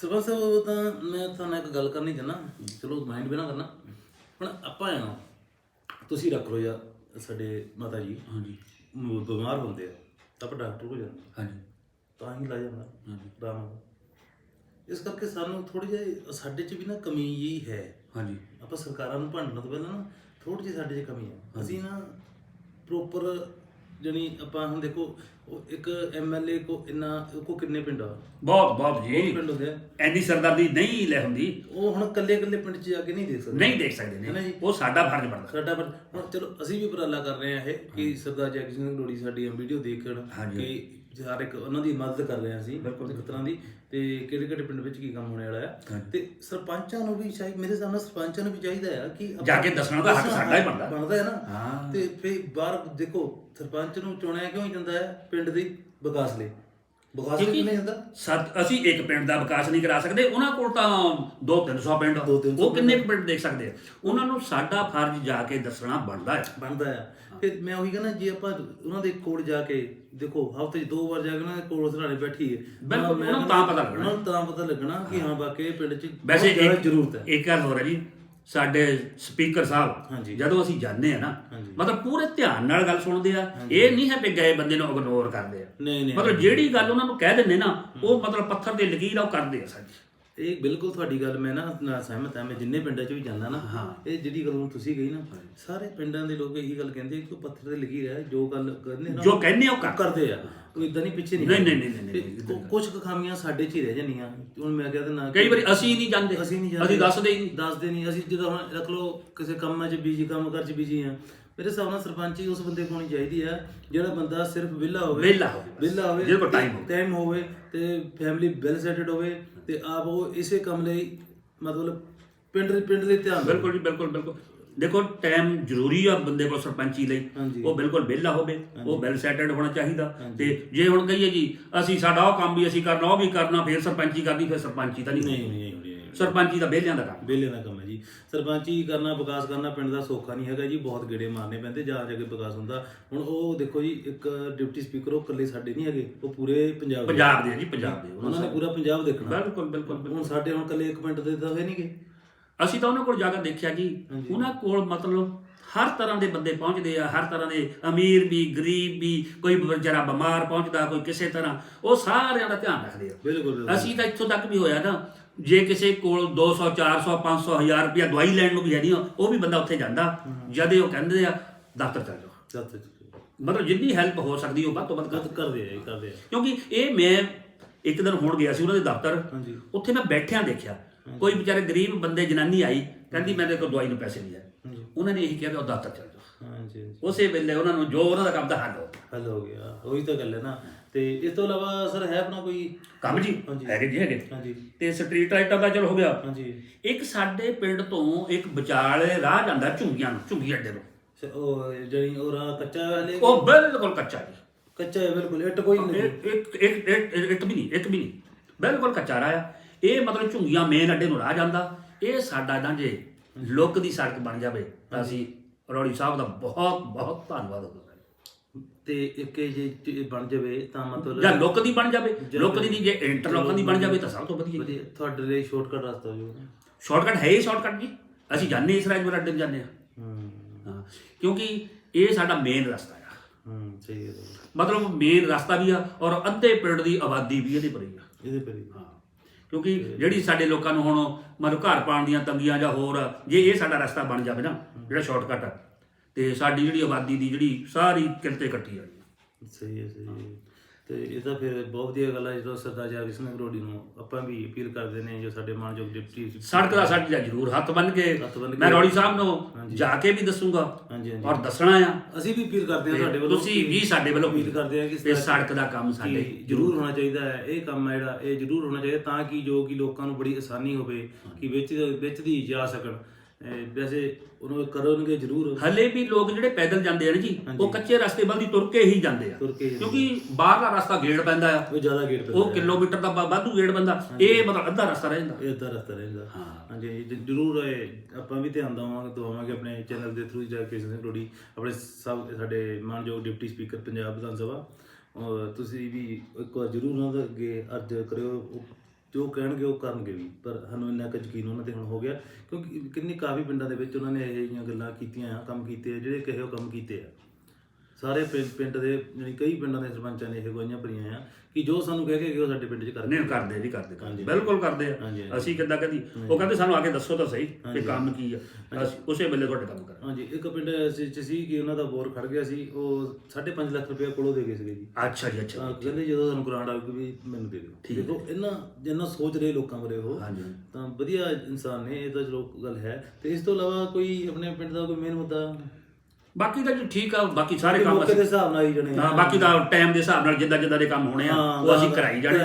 ਸਰਪੰਚ ਸਾਹਿਬ ਉਹ ਤਾਂ ਮੈਂ ਤੁਹਾਨੂੰ ਇੱਕ ਗੱਲ ਕਰਨੀ ਚਾਹਨਾ ਚਲੋ ਮਾਈਂਡ ਵੀ ਨਾ ਕਰਨਾ। ਹੁਣ ਆਪਾਂ ਆ। ਤੁਸੀਂ ਰੱਖ ਲਓ ਯਾ ਸਾਡੇ ਮਾਤਾ ਜੀ। ਹਾਂਜੀ। ਮ- ਬਿਮਾਰ ਹੁੰਦੇ ਆ ਤਾਂ ਆਪਾਂ ਡਾਕਟਰ ਕੋਲ ਜਾਂਦੇ ਹਾਂਜੀ। ਤਾਂ ਹੀ ਲਾ ਜਾਂਦਾ। ਹਾਂਜੀ। ਆਰਾਮ ਨਾਲ। ਇਸ ਕਰਕੇ ਸਾਨੂੰ ਥੋੜੀ ਜਿਹੀ ਸਾਡੇ 'ਚ ਵੀ ਨਾ ਕਮੀ ਹੀ ਹੈ। ਹਾਂਜੀ। ਆਪਾਂ ਸਰਕਾਰਾਂ ਨੂੰ ਭੰਡਣ ਤੋਂ ਪਹਿਲਾਂ ਨਾ ਥੋੜੀ ਜਿਹੀ ਸਾਡੇ 'ਚ ਕਮੀ ਹੈ। ਅਸੀਂ ਨਾ ਪ੍ਰੋਪਰ ਜਣੀ ਆਪਾਂ ਹੁਣ ਦੇਖੋ ਉਹ ਇੱਕ ਐਮਐਲਏ ਕੋ ਇੰਨਾ ਕੋ ਕਿੰਨੇ ਪਿੰਡ ਆ? ਬਹੁਤ ਬਹੁਤ ਜੀ। ਪਿੰਡ ਹੁੰਦੇ ਆ। ਐਨੀ ਸਰਦਾਰਦੀ ਨਹੀਂ ਲੈ ਹੁੰਦੀ। ਉਹ ਹੁਣ ਕੱਲੇ ਕੱਲੇ ਪਿੰਡ 'ਚ ਜਾ ਕੇ ਨਹੀਂ ਦੇਖ ਸਕਦੇ। ਨਹੀਂ ਦੇਖ ਸਕਦੇ ਹੈ ਨਾ। ਨੇ ਜੀ? ਉਹ ਸਾਡਾ ਫਰਜ਼ ਬਣਦਾ। ਸਾਡਾ ਪਰ ਹੁਣ ਚਲੋ ਅਸੀਂ ਵੀ ਉਪਰਾਲਾ ਕਰ ਰਹੇ ਆ ਇਹ ਕਿ ਸਰਦਾਰ ਜੈਕ ਸਿੰਘ ਲੋੜੀ ਸਾਡੀ ਵੀਡੀਓ ਦੇਖਣ। ਕਿ ਹਰ ਇੱਕ ਉਹਨਾਂ ਦੀ ਮਦਦ ਕਰ ਰਹੇ ਆ ਅਸੀਂ ਬਿਲਕੁਲ। ਇੱਕ ਤਰ੍ਹਾਂ ਦੀ ਤੇ ਕਿਹੜੇ ਕਿਹੜੇ ਪਿੰਡ ਵਿੱਚ ਕੀ ਕੰਮ ਹੋਣੇ ਵਾਲਾ ਹਾਂਜੀ। ਤੇ ਸਰਪੰਚਾਂ ਨੂੰ ਵੀ ਚਾਹੀ ਮੇਰੇ ਹਿਸਾਬ ਨਾਲ ਸਰਪੰਚਾਂ ਨੂੰ ਵੀ ਚਾਹੀਦਾ ਆ ਕਿ ਜਾ ਕੇ ਦੱਸਣਾ ਤਾਂ ਹੱਕ ਸਾਡਾ ਹੀ ਬਣਦਾ। ਬਣਦਾ ਹੈ ਨਾ ਹਾਂ। ਤੇ ਫੇ ਬਾਹਰ ਦੇਖੋ ਸਰਪੰਚ ਨੂੰ ਚੁਣਿਆ ਕਿਉਂ ਜਾਂਦਾ ਹੈ ਪਿੰਡ ਦੀ ਵਿਕਾਸ ਲਈ ਵਿਕਾਸ ਨਹੀਂ ਹੁੰਦਾ ਸਤ ਅਸੀਂ ਇੱਕ ਪਿੰਡ ਦਾ ਵਿਕਾਸ ਨਹੀਂ ਕਰਾ ਸਕਦੇ ਉਹਨਾਂ ਕੋਲ ਤਾਂ 2-300 ਪਿੰਡ। ਦੋ ਉਹ ਕਿੰਨੇ ਪਿੰਡ ਦੇਖ ਸਕਦੇ ਆ ਉਹਨਾਂ ਨੂੰ ਸਾਡਾ ਫਰਜ਼ ਜਾ ਕੇ ਦੱਸਣਾ ਬਣਦਾ ਹੈ ਬਣਦਾ ਆ ਫਿਰ ਮੈਂ ਉਹੀ ਕਹਿੰਦਾ ਜੇ ਆਪਾਂ ਉਹਨਾਂ ਦੇ ਕੋਲ ਜਾ ਕੇ ਦੇਖੋ ਹਫ਼ਤੇ 'ਚ ਦੋ ਵਾਰ ਜਾ ਕੇ ਉਹਨਾਂ ਦੇ ਕੋਲ ਸਰਾਣੇ ਬੈਠੀ ਹੈ ਬਿਲਕੁਲ, ਮੈਂ ਉਹਨਾਂ ਨੂੰ ਤਾਂ ਪਤਾ ਲੱਗਣਾ। ਉਹਨਾਂ ਨੂੰ ਤਾਂ ਪਤਾ ਲੱਗਣਾ ਕਿ ਹਾਂ ਵਾਕਈ ਪਿੰਡ 'ਚ ਵੈਸੇ ਜ਼ਿਆਦਾ ਇੱਕ ਜ਼ਰੂਰਤ ਹੈ। ਇੱਕ ਗੱਲ ਹੋਰ ਹੈ ਜੀ ਸਾਡੇ ਸਪੀਕਰ ਸਾਹਿਬ ਹਾਂਜੀ। ਜਦੋਂ ਅਸੀਂ ਜਾਂਦੇ ਆ ਨਾ ਹਾਂਜੀ। ਮਤਲਬ ਪੂਰੇ ਧਿਆਨ ਨਾਲ ਗੱਲ ਸੁਣਦੇ ਆ ਇਹ ਨਹੀਂ ਹੈ ਕਿ ਗਏ ਬੰਦੇ ਨੂੰ ਇਗਨੋਰ ਕਰਦੇ ਆ। ਨਹੀਂ ਨਹੀਂ ਮਤਲਬ ਜਿਹੜੀ ਗੱਲ ਉਹਨਾਂ ਨੂੰ ਕਹਿ ਦਿੰਦੇ ਨਾ ਉਹ ਮਤਲਬ ਪੱਥਰ ਤੇ ਲਕੀਰ ਆ ਉਹ ਕਰਦੇ ਆ ਸਾਡੀ। ਇਹ ਬਿਲਕੁਲ ਤੁਹਾਡੀ ਗੱਲ ਮੈਂ ਨਾ ਨਾਲ ਸਹਿਮਤ ਹਾਂ ਮੈਂ ਜਿੰਨੇ ਪਿੰਡਾਂ 'ਚ ਵੀ ਜਾਂਦਾ ਨਾ ਇਹ ਜਿਹੜੀ ਗੱਲ ਹੁਣ ਤੁਸੀਂ ਕਹੀ ਨਾ ਸਾਰੇ ਪਿੰਡਾਂ ਦੇ ਲੋਕ ਇਹੀ ਗੱਲ ਕਹਿੰਦੇ ਕਿ ਪੱਥਰ ਤੇ ਲਿਖੀ ਰਿਹਾ ਜੋ ਗੱਲ ਕਹਿੰਦੇ ਨਾ ਜੋ ਕਹਿੰਦੇ ਉਹ ਉਹ ਕਰ। ਕਰਦੇ ਆ। ਕੋਈ ਇਦਾਂ ਨਹੀਂ ਪਿੱਛੇ ਨਹੀਂ ਨਹੀਂ, ਨਹੀਂ, ਨਹੀਂ, ਕੁਝ ਖਾਮੀਆਂ ਸਾਡੇ 'ਚ ਹੀ ਰਹਿ ਜਾਂਦੀਆਂ। ਹੁਣ ਮੈਂ ਕਹਿੰਦਾ ਨਾ ਕਈ ਵਾਰੀ ਅਸੀਂ ਨਹੀਂ ਜਾਂਦੇ। ਅਸੀਂ ਨਹੀਂ ਜਾਂਦੇ। ਅਸੀਂ ਦੱਸਦੇ ਹੀ ਨਹੀਂ। ਦੱਸਦੇ ਨਹੀਂ। ਅਸੀਂ ਜਦੋਂ ਹੁਣ ਰੱਖ ਲਓ ਕਿਸੇ ਕੰਮਾਂ 'ਚ ਬੀਜੀ ਕੰਮ ਕਰ 'ਚ ਬੀਜੀ ਆ ਮੇਰੇ ਹਿਸਾਬ ਨਾਲ ਸਰਪੰਚੀ ਉਸ ਬੰਦੇ ਕੋਲ ਚਾਹੀਦੀ ਆ ਜਿਹੜਾ ਬੰਦਾ ਸਿਰਫ ਵਿਹਲਾ ਹੋਵੇ। ਵਿਹਲਾ ਹੋਵੇ। ਵਿਹਲਾ ਹੋਵੇ ਜਿਹਦੇ ਕੋਲ time ਹੋਵੇ। ਟਾਈਮ ਹੋਵੇ ਤੇ ਫੈਮਿਲੀ ਵੈਲ ਸੈਟਡ ਹੋਵੇ। ਤੇ ਆਪ ਉਹ ਇਸੇ ਕੰਮ ਲਈ ਮਤਲਬ ਪਿੰਡ ਦੇ ਪਿੰਡ ਲਈ ਧਿਆਨ। ਬਿਲਕੁਲ ਜੀ ਬਿਲਕੁਲ ਬਿਲਕੁਲ। ਦੇਖੋ ਟਾਈਮ ਜ਼ਰੂਰੀ ਆ ਬੰਦੇ ਕੋਲ ਸਰਪੰਚੀ ਲਈ। ਹਾਂਜੀ। ਉਹ ਬਿਲਕੁਲ ਵਿਹਲਾ ਹੋਵੇ ਉਹ ਵੈਲ ਸੈਟਲਡ ਹੋਣਾ ਚਾਹੀਦਾ। ਤੇ ਜੇ ਹੁਣ ਕਹੀਏ ਜੀ ਅਸੀਂ ਸਾਡਾ ਉਹ ਕੰਮ ਵੀ ਅਸੀਂ ਕਰਨਾ ਉਹ ਵੀ ਕਰਨਾ ਫਿਰ ਸਰਪੰਚੀ ਕਰਨੀ ਫਿਰ ਸਰਪੰਚੀ ਤਾਂ ਨਹੀਂ। ਨਹੀਂ ਨਹੀਂ ਨਹੀਂ, ਨਹੀਂ। ਸਰਪੰਚੀ ਤਾਂ ਵਿਹਲਿਆਂ ਦਾ ਕੰਮ। ਵਿਹਲੇ ਦਾ ਕੰਮ ਹੈ ਜੀ। ਸਰਪੰਚੀ ਕਰਨਾ ਵਿਕਾਸ ਕਰਨਾ ਪਿੰਡ ਦਾ ਸੌਖਾ ਨਹੀਂ ਹੈਗਾ ਜੀ। ਬਹੁਤ ਗੇੜੇ ਮਾਰਨੇ ਪੈਂਦੇ ਜਾ ਜਾ ਕੇ ਵਿਕਾਸ ਹੁੰਦਾ। ਹੁਣ ਉਹ ਦੇਖੋ ਜੀ ਇੱਕ ਡਿਪਟੀ ਸਪੀਕਰ ਉਹ ਇਕੱਲੇ ਸਾਡੇ ਨਹੀਂ ਹੈਗੇ। ਉਹ ਪੂਰੇ ਪੰਜਾਬ ਦੇ। ਪੰਜਾਬ ਦੇ ਆ ਜੀ ਪੰਜਾਬ ਦੇ। ਉਹਨਾਂ ਨੇ ਪੂਰਾ ਪੰਜਾਬ ਦੇਖਣਾ। ਬਿਲਕੁਲ ਬਿਲਕੁਲ ਬਿਲਕੁਲ। ਹੁਣ ਸਾਡੇ ਹੁਣ ਇਕੱਲੇ ਇੱਕ ਪਿੰਡ ਦੇ ਤਾਂ ਹੋਏ ਨਹੀਂਗੇ ਅਸੀਂ ਤਾਂ ਉਹਨਾਂ ਕੋਲ ਜਾ ਕੇ ਦੇਖਿਆ ਜੀ। ਉਹਨਾਂ ਕੋਲ ਮਤਲਬ ਹਰ ਤਰ੍ਹਾਂ ਦੇ ਬੰਦੇ ਪਹੁੰਚਦੇ ਆ ਹਰ ਤਰ੍ਹਾਂ ਦੇ ਅਮੀਰ ਵੀ ਗਰੀਬ ਵੀ ਕੋਈ ਵਿਚਾਰਾ ਬਿਮਾਰ ਪਹੁੰਚਦਾ ਕੋਈ ਕਿਸੇ ਤਰ੍ਹਾਂ ਉਹ ਸਾਰਿਆਂ ਦਾ ਧਿਆਨ ਰੱਖਦੇ ਆ। ਬਿਲਕੁਲ ਅਸੀਂ ਤਾਂ ਇੱਥੋਂ ਤੱਕ ਵੀ ਹੋਇਆ ਨਾ ਜੇ ਕਿਸੇ ਕੋਲ 200 400 500 1000 ਰੁਪਇਆ ਦਵਾਈ ਲੈਣ ਨੂੰ ਵੀ ਹੈ ਨਹੀਂ ਉਹ ਵੀ ਬੰਦਾ ਉੱਥੇ ਜਾਂਦਾ। ਜਦ ਉਹ ਕਹਿੰਦੇ ਆ ਦਫ਼ਤਰ ਚੱਲ ਜਾਓ। ਮਤਲਬ ਜਿੰਨੀ ਹੈਲਪ ਹੋ ਸਕਦੀ ਉਹ ਵੱਧ ਤੋਂ ਵੱਧ ਕਰਦੇ ਆ ਕਰਦੇ ਆ। ਕਿਉਂਕਿ ਇਹ ਮੈਂ ਇੱਕ ਦਿਨ ਹੁਣ ਗਿਆ ਸੀ ਉਹਨਾਂ ਦੇ ਦਫ਼ਤਰ। ਉੱਥੇ ਮੈਂ ਬੈਠਿਆਂ ਦੇਖਿਆ। ਕੋਈ ਵਿਚਾਰੇ ਗਰੀਬ ਬੰਦੇ ਜਨਾਨੀ ਆਈ ਕਹਿੰਦੀ ਮੇਰੇ ਕੋਲ ਦਵਾਈ ਨੂੰ ਪੈਸੇ ਨਹੀਂ ਹੈ। ਹਾਂਜੀ। ਉਹਨਾਂ ਨੇ ਇਹੀ ਕਿਹਾ ਵੀ ਉਹ ਦਫ਼ਤਰ ਚੱਲ ਜਾਓ। ਹਾਂਜੀ ਹਾਂਜੀ। ਉਸੇ ਵੇਲੇ ਉਹਨਾਂ ਨੂੰ ਜੋ ਉਹਨਾਂ ਦਾ ਕੰਮ ਦਾ ਹੱਲ ਹੋ ਹੱਲ ਹੋ ਗਿਆ ਉਹੀ ਤਾਂ ਗੱਲ ਹੈ ਨਾ। ਤੇ ਇਸ ਤੋਂ ਇਲਾਵਾ ਸਰ ਹੈ ਆਪਣਾ ਕੋਈ ਕੰਮ ਜੀ? ਹਾਂਜੀ। ਹੈਗੇ ਜੀ ਹੈਗੇ। ਹਾਂਜੀ। ਤੇ ਸਟਰੀਟ ਲਾਈਟਾਂ ਦਾ ਚਲ ਹੋ ਗਿਆ। ਹਾਂਜੀ। ਇੱਕ ਸਾਡੇ ਪਿੰਡ ਤੋਂ ਇੱਕ ਵਿਚਾਲੇ ਰਾਹ ਜਾਂਦਾ ਝੁੰਗੀਆਂ ਨੂੰ ਝੁੰਗੀ ਅੱਡੇ ਨੂੰ ਸ- ਉਹ ਜਿਹੜੀ ਉਹ ਰਾਹ ਕੱਚਾ ਵਾਲੇ ਉਹ ਬਿਲਕੁਲ ਕੱਚਾ ਜੀ। ਕੱਚਾ ਹੈ ਬਿਲਕੁਲ ਇੱਟ ਕੋਈ ਨਹੀਂ। ਇੱਕ ਇੱਕ ਇੱਕ ਇੱਕ ਇੱਕ ਵੀ ਨਹੀਂ ਇੱਕ ਵੀ ਨਹੀਂ। ਬਿਲਕੁਲ ਕੱਚਾ ਰਾਹ ਆ। ਇਹ ਮਤਲਬ ਝੁੰਗੀਆਂ ਮੇਨ ਅੱਡੇ ਨੂੰ ਰਾਹ ਜਾਂਦਾ। ਇਹ ਸਾਡਾ ਨਾ ਜੇ ਲੁੱਕ ਦੀ ਸੜਕ ਬਣ ਜਾਵੇ ਤਾਂ ਅਸੀਂ ਰੌੜੀ ਸਾਹਿਬ ਦਾ ਬਹੁਤ ਬਹੁਤ ਧੰਨਵਾਦ ਹੋਵੇਗਾ ਤੇ ਇੱਕ ਇਹ ਜੇ ਬਣ ਜਾਵੇ ਤਾਂ ਮਤਲਬ ਜਾਂ ਲੁੱਕ ਦੀ ਬਣ ਜਾਵੇ ਲੁੱਕ ਦੀ ਨਹੀਂ ਜੇ ਇੰਟਰਲੋਕਾਂ ਦੀ ਬਣ ਜਾਵੇ ਤਾਂ ਸਭ ਤੋਂ ਵਧੀਆ। ਵਧੀਆ ਤੁਹਾਡੇ ਲਈ ਸ਼ਾਰਟਕਟ ਰਸਤਾ ਹੋ ਜਾਊਗਾ ਸ਼ਾਰਟਕਟ ਹੈ ਹੀ ਸ਼ਾਰਟਕਟ ਜੀ। ਅਸੀਂ ਜਾਂਦੇ ਇਸ ਰਾਜ ਅੱਡੇ ਨੂੰ ਜਾਂਦੇ ਹੂੰ। ਹਾਂ। ਕਿਉਂਕਿ ਇਹ ਸਾਡਾ ਮੇਨ ਰਸਤਾ ਆ। ਹੂੰ ਸਹੀ ਹੈ। ਮਤਲਬ ਮੇਨ ਰਸਤਾ ਵੀ ਆ ਔਰ ਅੱਧੇ ਪਿੰਡ ਦੀ ਆਬਾਦੀ ਵੀ ਇਹਦੇ ਪਰ ਹੀ ਆ। ਇਹਦੇ ਪਰ ਹੀ ਹਾਂ। ਕਿਉਂਕਿ ਜਿਹੜੀ ਸਾਡੇ ਲੋਕਾਂ ਨੂੰ ਹੁਣ ਮਤਲਬ ਘਰ ਪਾਉਣ ਦੀਆਂ ਤੰਗੀਆਂ ਜਾਂ ਹੋਰ, ਜੇ ਇਹ ਸਾਡਾ ਰਸਤਾ ਬਣ ਜਾਵੇ ਨਾ, ਜਿਹੜਾ ਸ਼ਾਰਟਕਟ ਆ, ਤੇ ਸਾਡੀ ਜਿਹੜੀ ਆਬਾਦੀ ਦੀ ਜਿਹੜੀ ਸਾਰੀ ਕਿਰਤੇ ਇਕੱਠੀ ਆ। ਸਹੀ ਹੈ ਸਹੀ ਹੈ। ਤੇ ਇਹ ਤਾਂ ਫਿਰ ਬਹੁਤ ਵਧੀਆ ਗੱਲ ਹੈ ਜਦੋਂ ਸਰਦਾਰ ਜਗਦੀਪ ਸਿੰਘ ਰੋਡੀ ਨੂੰ ਆਪਾਂ ਵੀ ਅਪੀਲ ਕਰਦੇ ਨੇ ਜੋ ਸਾਡੇ ਮਾਨਯੋਗ ਡਿਪਟੀ ਸੜਕ ਦਾ ਸਾਡੀ ਦਾ ਜ਼ਰੂਰ ਹੱਥ ਬੰਨ ਕੇ ਹੱਥ ਬੰਨ੍ਹ ਮੈਂ ਰੌੜੀ ਸਾਹਿਬ ਨੂੰ ਜਾ ਕੇ ਵੀ ਦੱਸੂਗਾ ਹਾਂਜੀ ਹਾਂਜੀ। ਔਰ ਦੱਸਣਾ ਆ। ਅਸੀਂ ਵੀ ਅਪੀਲ ਕਰਦੇ ਹਾਂ ਤੁਹਾਡੇ ਵੱਲੋਂ ਤੁਸੀਂ ਵੀ ਸਾਡੇ ਵੱਲੋਂ ਅਪੀਲ ਕਰਦੇ ਹਾਂ ਕਿ ਇਹ ਸੜਕ ਦਾ ਕੰਮ ਸਾਡੇ ਜ਼ਰੂਰ ਹੋਣਾ ਚਾਹੀਦਾ ਹੈ ਇਹ ਕੰਮ ਹੈ ਜਿਹੜਾ ਇਹ ਜ਼ਰੂਰ ਹੋਣਾ ਚਾਹੀਦਾ ਤਾਂ ਕਿ ਜੋ ਕਿ ਲੋਕਾਂ ਨੂੰ ਬੜੀ ਆਸਾਨੀ ਹੋਵੇ ਕਿ ਵਿੱਚ ਵਿੱਚ ਦੀ ਜਾ ਸਕਣ। ਵੈਸੇ ਉਹਨੂੰ ਕਰਨਗੇ ਜ਼ਰੂਰ। ਹਲੇ ਵੀ ਲੋਕ ਜਿਹੜੇ ਪੈਦਲ ਜਾਂਦੇ ਆ ਨਾ ਜੀ ਉਹ ਕੱਚੇ ਰਸਤੇ ਵੱਲ ਦੀ ਤੁਰ ਕੇ ਹੀ ਜਾਂਦੇ ਆ। ਕਿਉਂਕਿ ਬਾਹਰਲਾ ਰਸਤਾ ਗੇੜ ਪੈਂਦਾ ਆ। ਉਹ ਜ਼ਿਆਦਾ ਗੇਟ ਤੇ ਉਹ ਕਿਲੋਮੀਟਰ ਦਾ ਵਾਧੂ ਗੇੜ ਪੈਂਦਾ। ਇਹ ਮਤਲਬ ਅੱਧਾ ਰਸਤਾ ਰਹਿ ਜਾਂਦਾ। ਇਹ ਰਸਤਾ ਰਹਿੰਦਾ ਹਾਂਜੀ ਜ- ਜ਼ਰੂਰ ਇਹ ਆਪਾਂ ਵੀ ਧਿਆਨ ਦੇਵਾਂਗੇ ਦਵਾਵਾਂਗੇ ਆਪਣੇ ਚੈਨਲ ਦੇ ਥਰੂ ਜਾ ਕੇ ਸਿੰਘ ਰੋਡੀ ਆਪਣੇ ਸਭ ਸਾਡੇ ਮਾਨਯੋਗ ਡਿਪਟੀ ਸਪੀਕਰ ਪੰਜਾਬ ਵਿਧਾਨ ਸਭਾ। ਤੁਸੀਂ ਵੀ ਇੱਕ ਵਾਰ ਜ਼ਰੂਰ ਉਹਨਾਂ ਦੇ ਅੱਗੇ ਅਰਜ਼ ਕਰਿਓ ਉਹ ਕਹਿਣਗੇ, ਉਹ ਕਰਨਗੇ ਵੀ। ਪਰ ਸਾਨੂੰ ਇੰਨਾ ਕੁ ਯਕੀਨ ਉਹਨਾਂ ਤੇ ਹੁਣ ਹੋ ਗਿਆ, ਕਿਉਂਕਿ ਕਿੰਨੇ ਕਾਫੀ ਪਿੰਡਾਂ ਦੇ ਵਿੱਚ ਉਹਨਾਂ ਨੇ ਇਹੋ ਜਿਹੀਆਂ ਗੱਲਾਂ ਕੀਤੀਆਂ ਆ ਕੰਮ ਕੀਤੇ ਆ, ਜਿਹੜੇ ਕਹੇ ਉਹ ਕੰਮ ਕੀਤੇ ਆ। ਸਾਰੇ ਪਿੰਡ ਪਿੰਡ ਦੇ ਯਾਨੀ ਕਈ ਪਿੰਡਾਂ ਦੇ ਸਰਪੰਚਾਂ ਨੇ ਇਹ ਗੋਈਆਂ ਭਰੀਆਂ ਆ ਕਿ ਜੋ ਸਾਨੂੰ ਕਹਿ ਕੇ ਗਏ ਉਹ ਸਾਡੇ ਪਿੰਡ 'ਚ ਕਰਦੇ ਨਹੀਂ ਕਰਦੇ ਜੀ ਕਰਦੇ ਕਰਦੇ। ਬਿਲਕੁਲ ਕਰਦੇ ਆ। ਹਾਂਜੀ, ਹਾਂਜੀ। ਅਸੀਂ ਕਿੱਦਾਂ ਕਦੀ ਉਹ ਕਹਿੰਦੇ ਸਾਨੂੰ ਆ ਕੇ ਦੱਸੋ ਤਾਂ ਸਹੀ ਕਿ ਕੰਮ ਕੀ ਆ। ਅਸੀਂ ਉਸੇ ਵੇਲੇ ਤੁਹਾਡੇ ਕੰਮ ਕਰਾਂਗੇ। ਹਾਂਜੀ ਇੱਕ ਪਿੰਡ ਐਸੇ 'ਚ ਸੀ ਕਿ ਉਹਨਾਂ ਦਾ ਬੋਰ ਖੜ ਗਿਆ ਸੀ ਉਹ 5.5 ਲੱਖ ਰੁਪਏ ਕੋਲੋਂ ਦੇ ਗਏ ਸੀਗੇ ਜੀ। ਅੱਛਾ ਜੀ ਅੱਛਾ। ਤਾਂ ਕਹਿੰਦੇ ਜਦੋਂ ਤੁਹਾਨੂੰ ਗ੍ਰਾਂਟ ਆਊਗੀ ਵੀ ਮੈਨੂੰ ਦੇ ਦਿਓ। ਦੇਖੋ ਇਹਨਾਂ ਜਿੰਨਾ ਸੋਚ ਰਹੇ ਲੋਕਾਂ ਬਾਰੇ ਉਹ ਹਾਂਜੀ। ਤਾਂ ਵਧੀਆ ਇਨਸਾਨ ਨੇ ਇਹ ਤਾਂ ਚਲੋ ਗੱਲ ਹੈ। ਤੇ ਇਸ ਤੋਂ ਇਲਾਵਾ ਕੋਈ ਆਪਣੇ ਪਿੰਡ ਦਾ ਕੋਈ ਮੇਨ ਮੁੱਦਾ? ਬਾਕੀ ਤਾਂ ਜੀ ਠੀਕ ਆ ਬਾਕੀ ਸਾਰੇ ਕੰਮ ਮੌਕੇ ਅਸੀਂ ਦੇ ਹਿਸਾਬ ਨਾਲ ਹੀ ਜਣੇ ਹਾਂ ਬਾਕੀ ਦਾ ਟਾਈਮ ਦੇ ਹਿਸਾਬ ਨਾਲ ਜਿੱਦਾਂ ਜਿੱਦਾਂ ਦੇ ਕੰਮ ਹੋਣੇ ਆ ਉਹ ਅਸੀਂ ਕਰਾਈ ਜਾਣੇ।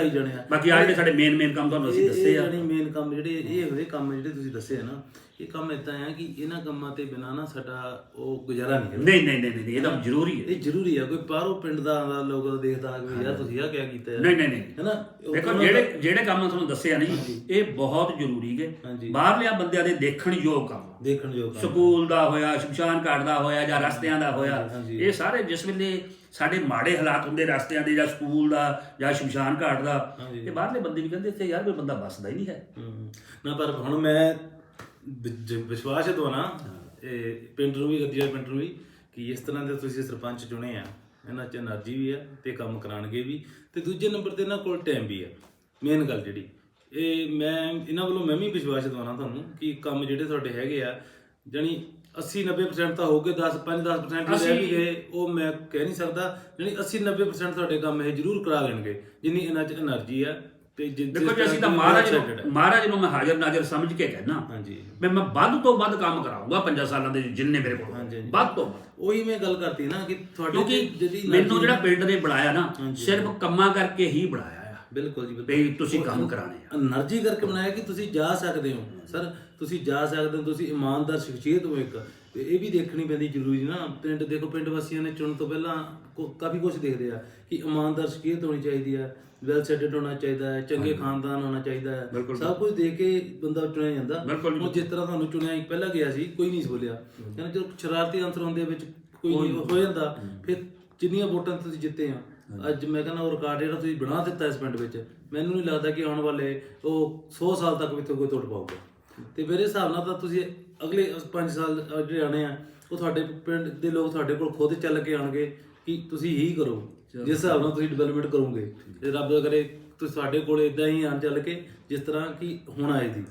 ਬਾਕੀ ਆ ਜਿਹੜੇ ਸਾਡੇ ਮੇਨ ਮੇਨ ਕੰਮ ਤੁਹਾਨੂੰ ਅਸੀਂ ਦੱਸੇ ਆ। ਮੇਨ ਕੰਮ ਜਿਹੜੇ ਇਹ ਹੋਏ ਕੰਮ ਜਿਹੜੇ ਤੁਸੀਂ ਦੱਸੇ ਆ ਨਾ ਇਹ ਕੰਮ ਇਦਾਂ ਆ ਕਿ ਇਹਨਾਂ ਕੰਮਾਂ ਤੇ ਬਿਨਾ ਨਾ ਸਾਡਾ ਉਹ ਗੁਜ਼ਾਰਾ ਨਹੀਂ ਹੈ ਨਹੀਂ ਨਹੀਂ ਨਹੀਂ ਨਹੀਂ ਇਹ ਤਾਂ ਜ਼ਰੂਰੀ ਹੈ। ਇਹ ਜ਼ਰੂਰੀ ਆ ਕੋਈ ਬਾਹਰੋਂ ਪਿੰਡ ਦਾ ਆਉਂਦਾ ਲੋਕ ਦੇਖਦਾ ਕਿ ਯਾਰ ਤੁਸੀਂ ਆ ਕਿਆ ਕੀਤਾ ਹੈ ਨਹੀਂ ਨਹੀਂ ਨਹੀਂ। ਹੈਨਾ? ਉਹ ਦੇਖੋ ਉਹਨਾਂ ਜਿਹੜੇ ਜਿਹੜੇ ਕੰਮ ਮੈਂ ਤੁਹਾਨੂੰ ਦੱਸਿਆ ਨਹੀਂ ਇਹ ਬਹੁਤ ਜ਼ਰੂਰੀ ਹਾਂਜੀ। ਬਾਹਰਲਿਆਂ ਬੰਦਿਆਂ ਦੇ ਦੇਖਣ ਯੋਗ ਕੰਮ। ਦੇਖਣ ਯੋਗ ਕੰਮ। ਸਕੂਲ ਦਾ ਹੋਇਆ ਸ਼ਮਸ਼ਾਨ ਘਾਟ ਦਾ ਹੋਇਆ ਜਾਂ ਰਸਤਿਆਂ ਦਾ ਹੋਇਆ ਹਾਂਜੀ। ਇਹ ਸਾਰੇ ਜਿਸ ਵੇਲੇ ਸਾਡੇ ਮਾੜੇ ਹਾਲਾਤ ਹੁੰਦੇ ਰਸਤਿਆਂ ਦੇ ਜਾਂ ਸਕੂਲ ਦਾ ਜਾਂ ਸ਼ਮਸ਼ਾਨ ਘਾਟ ਦਾ ਤੇ ਬਾਹਰਲੇ ਬੰਦੇ ਵੀ ਕਹਿੰਦੇ ਇੱਥੇ ਯਾਰ ਕੋਈ ਬੰਦਾ ਬਸਦਾ ਹੀ ਨਹੀਂ ਹੈ। ਨਾ ਪਰ ਹੁਣ ਮੈਂ ਵਿਸ਼ਵਾਸ ਦਵਾਣਾ ਪਿੰਡ ਨੂੰ ਵੀ ਗੱਦੀਆ ਪਿੰਡ ਨੂੰ ਵੀ ਕਿ ਇਸ ਤਰ੍ਹਾਂ ਦੇ ਤੁਸੀਂ ਸਰਪੰਚ ਚੁਣੇ ਆ ਇਹਨਾਂ 'ਚ એનર્ਜੀ ਵੀ ਆ ਤੇ ਕੰਮ ਕਰਾਣਗੇ ਵੀ ਤੇ ਦੂਜੇ ਨੰਬਰ ਤੇ ਇਹਨਾਂ ਕੋਲ ਟਾਈਮ ਵੀ ਆ ਮੇਨ ਗੱਲ ਜਿਹੜੀ। ਇਹ ਮੈਂ ਇਹਨਾਂ ਵੱਲੋਂ ਮੈਂ ਵੀ ਵਿਸ਼ਵਾਸ ਦਵਾਉਣਾ ਤੁਹਾਨੂੰ ਕਿ ਕੰਮ ਜਿਹੜੇ ਤੁਹਾਡੇ ਹੈਗੇ ਆ ਜਾਨੀ 80 90% 10 5 10% ਰਹਿ ਗਏ। ਉਹ ਮੈਂ ਕਹਿ ਨਹੀਂ ਸਕਦਾ ਯਾਨੀ 80 90% ਤੁਹਾਡੇ ਕੰਮ ਇਹ ਜ਼ਰੂਰ ਕਰਾ ਲੈਣਗੇ ਜਿੰਨੀ ਇਹਨਾਂ 'ਚ એનર્ਜੀ ਹੈ ਤੇ ਦੇਖੋ ਜੀ ਅਸੀਂ ਤਾਂ ਮਹਾਰਾਜ ਮਹਾਰਾਜ ਨੂੰ ਮੈਂ ਹਾਜ਼ਰ ਨਾਜ਼ਰ ਸਮਝ ਕੇ ਕਹਿਣਾ ਹਾਂਜੀ। ਮੈਂ ਮੈਂ ਵੱਧ ਤੋਂ ਵੱਧ ਕੰਮ ਕਰਾਉਂਗਾ ਪੰਜਾਂ ਸਾਲਾਂ ਦੇ ਜਿੰਨੇ ਮੇਰੇ ਕੋਲ ਵੱਧ ਤੋਂ ਵੱਧ। ਉਹੀ ਮੈਂ ਗੱਲ ਕਰਤੀ ਨਾ ਕਿ ਤੁਹਾਡੇ ਕਿਉਂਕਿ ਮੈਨੂੰ ਜਿਹੜਾ ਪਿੰਡ ਨੇ ਬਣਾਇਆ ਨਾ ਸਿਰਫ ਕੰਮਾਂ ਕਰਕੇ ਹੀ ਬਣਾਇਆ। ਬਿਲਕੁਲ ਜੀ ਬਿਲਕੁਲ। ਤੁਸੀਂ ਕੰਮ ਕਰਾਣੇ ਆ। એનર્ਜੀ ਕਰਕੇ ਬਣਾਇਆ ਕਿ ਤੁਸੀਂ ਜਾ ਸਕਦੇ ਹੋ। ਸਰ ਤੁਸੀਂ ਜਾ ਸਕਦੇ ਹੋ ਤੁਸੀਂ ਇਮਾਨਦਾਰ ਸ਼ਖਸੀਅਤ ਹੋ ਇੱਕ। ਤੇ ਇਹ ਵੀ ਦੇਖਣੀ ਪੈਂਦੀ ਜ਼ਰੂਰੀ ਨਾ। ਪਿੰਡ ਦੇਖੋ ਪਿੰਡ ਵਾਸੀਆਂ ਨੇ ਚੁਣ ਤੋਂ ਪਹਿਲਾਂ ਕਾਫੀ ਕੁਝ ਦੇਖਦੇ ਆ ਕਿ ਇਮਾਨਦਾਰ ਸ਼ਖਸੀਅਤ ਹੋਣੀ ਚਾਹੀਦੀ ਆ ਵੈਲ ਸੈਟਡ ਹੋਣਾ ਚਾਹੀਦਾ ਹੈ ਚੰਗੇ ਖਾਨਦਾਨ ਹੋਣਾ ਚਾਹੀਦਾ ਹੈ। ਸਭ ਕੁਝ ਦੇ ਕੇ ਬੰਦਾ ਚੁਣਿਆ ਜਾਂਦਾ। ਉਹ ਜਿਸ ਤਰ੍ਹਾਂ ਤੁਹਾਨੂੰ ਚੁਣਿਆ ਪਹਿਲਾਂ ਗਿਆ ਸੀ ਕੋਈ ਨਹੀਂ ਬੋਲਿਆ। ਯਾਨੀ ਜੋ ਸ਼ਰਾਰਤੀ ਅੰਸਰ ਹੁੰਦੇ ਵਿੱਚ ਕੋਈ ਹੋ ਜਾਂਦਾ ਫਿਰ ਜਿੰਨੀਆਂ ਵੋਟਾਂ ਤੁਸੀਂ ਜਿੱਤੇ ਆ ਅੱਜ ਮੈਂ ਕਹਿੰਦਾ ਉਹ ਰਿਕਾਰਡ ਜਿਹੜਾ ਤੁਸੀਂ ਬਣਾ ਦਿੱਤਾ ਇਸ ਪਿੰਡ ਵਿੱਚ ਮੈਨੂੰ ਨਹੀਂ ਲੱਗਦਾ ਕਿ ਆਉਣ ਵਾਲੇ ਉਹ 100 ਸਾਲ ਤੱਕ ਵੀ ਕੋਈ ਤੋੜ ਪਾਊਗਾ। ਤੇ ਮੇਰੇ ਹਿਸਾਬ ਨਾਲ ਤਾਂ ਤੁਸੀਂ ਅਗਲੇ 5 ਸਾਲ ਜਿਹੜੇ ਆਣੇ ਆ ਉਹ ਤੁਹਾਡੇ ਪਿੰਡ ਦੇ ਲੋਕ ਤੁਹਾਡੇ ਕੋਲ ਖੁਦ ਚੱਲ ਕੇ ਆਉਣਗੇ ਕਿ ਤੁਸੀਂ ਹੀ ਕਰੋ ਜਿਸ ਹਿਸਾਬ ਨਾਲ ਤੁਸੀਂ ਡਿਵੈਲਪਮੈਂਟ ਕਰੋਗੇ। ਤੇ ਰੱਬ ਦਾ ਕਰੇ ਤੁਸੀਂ ਸਾਡੇ ਕੋਲ ਇਦਾਂ ਹੀ ਆਣ ਚੱਲ ਕੇ ਜਿਸ ਤਰ੍ਹਾਂ ਕਿ ਹੁਣ ਆਏ ਦੀ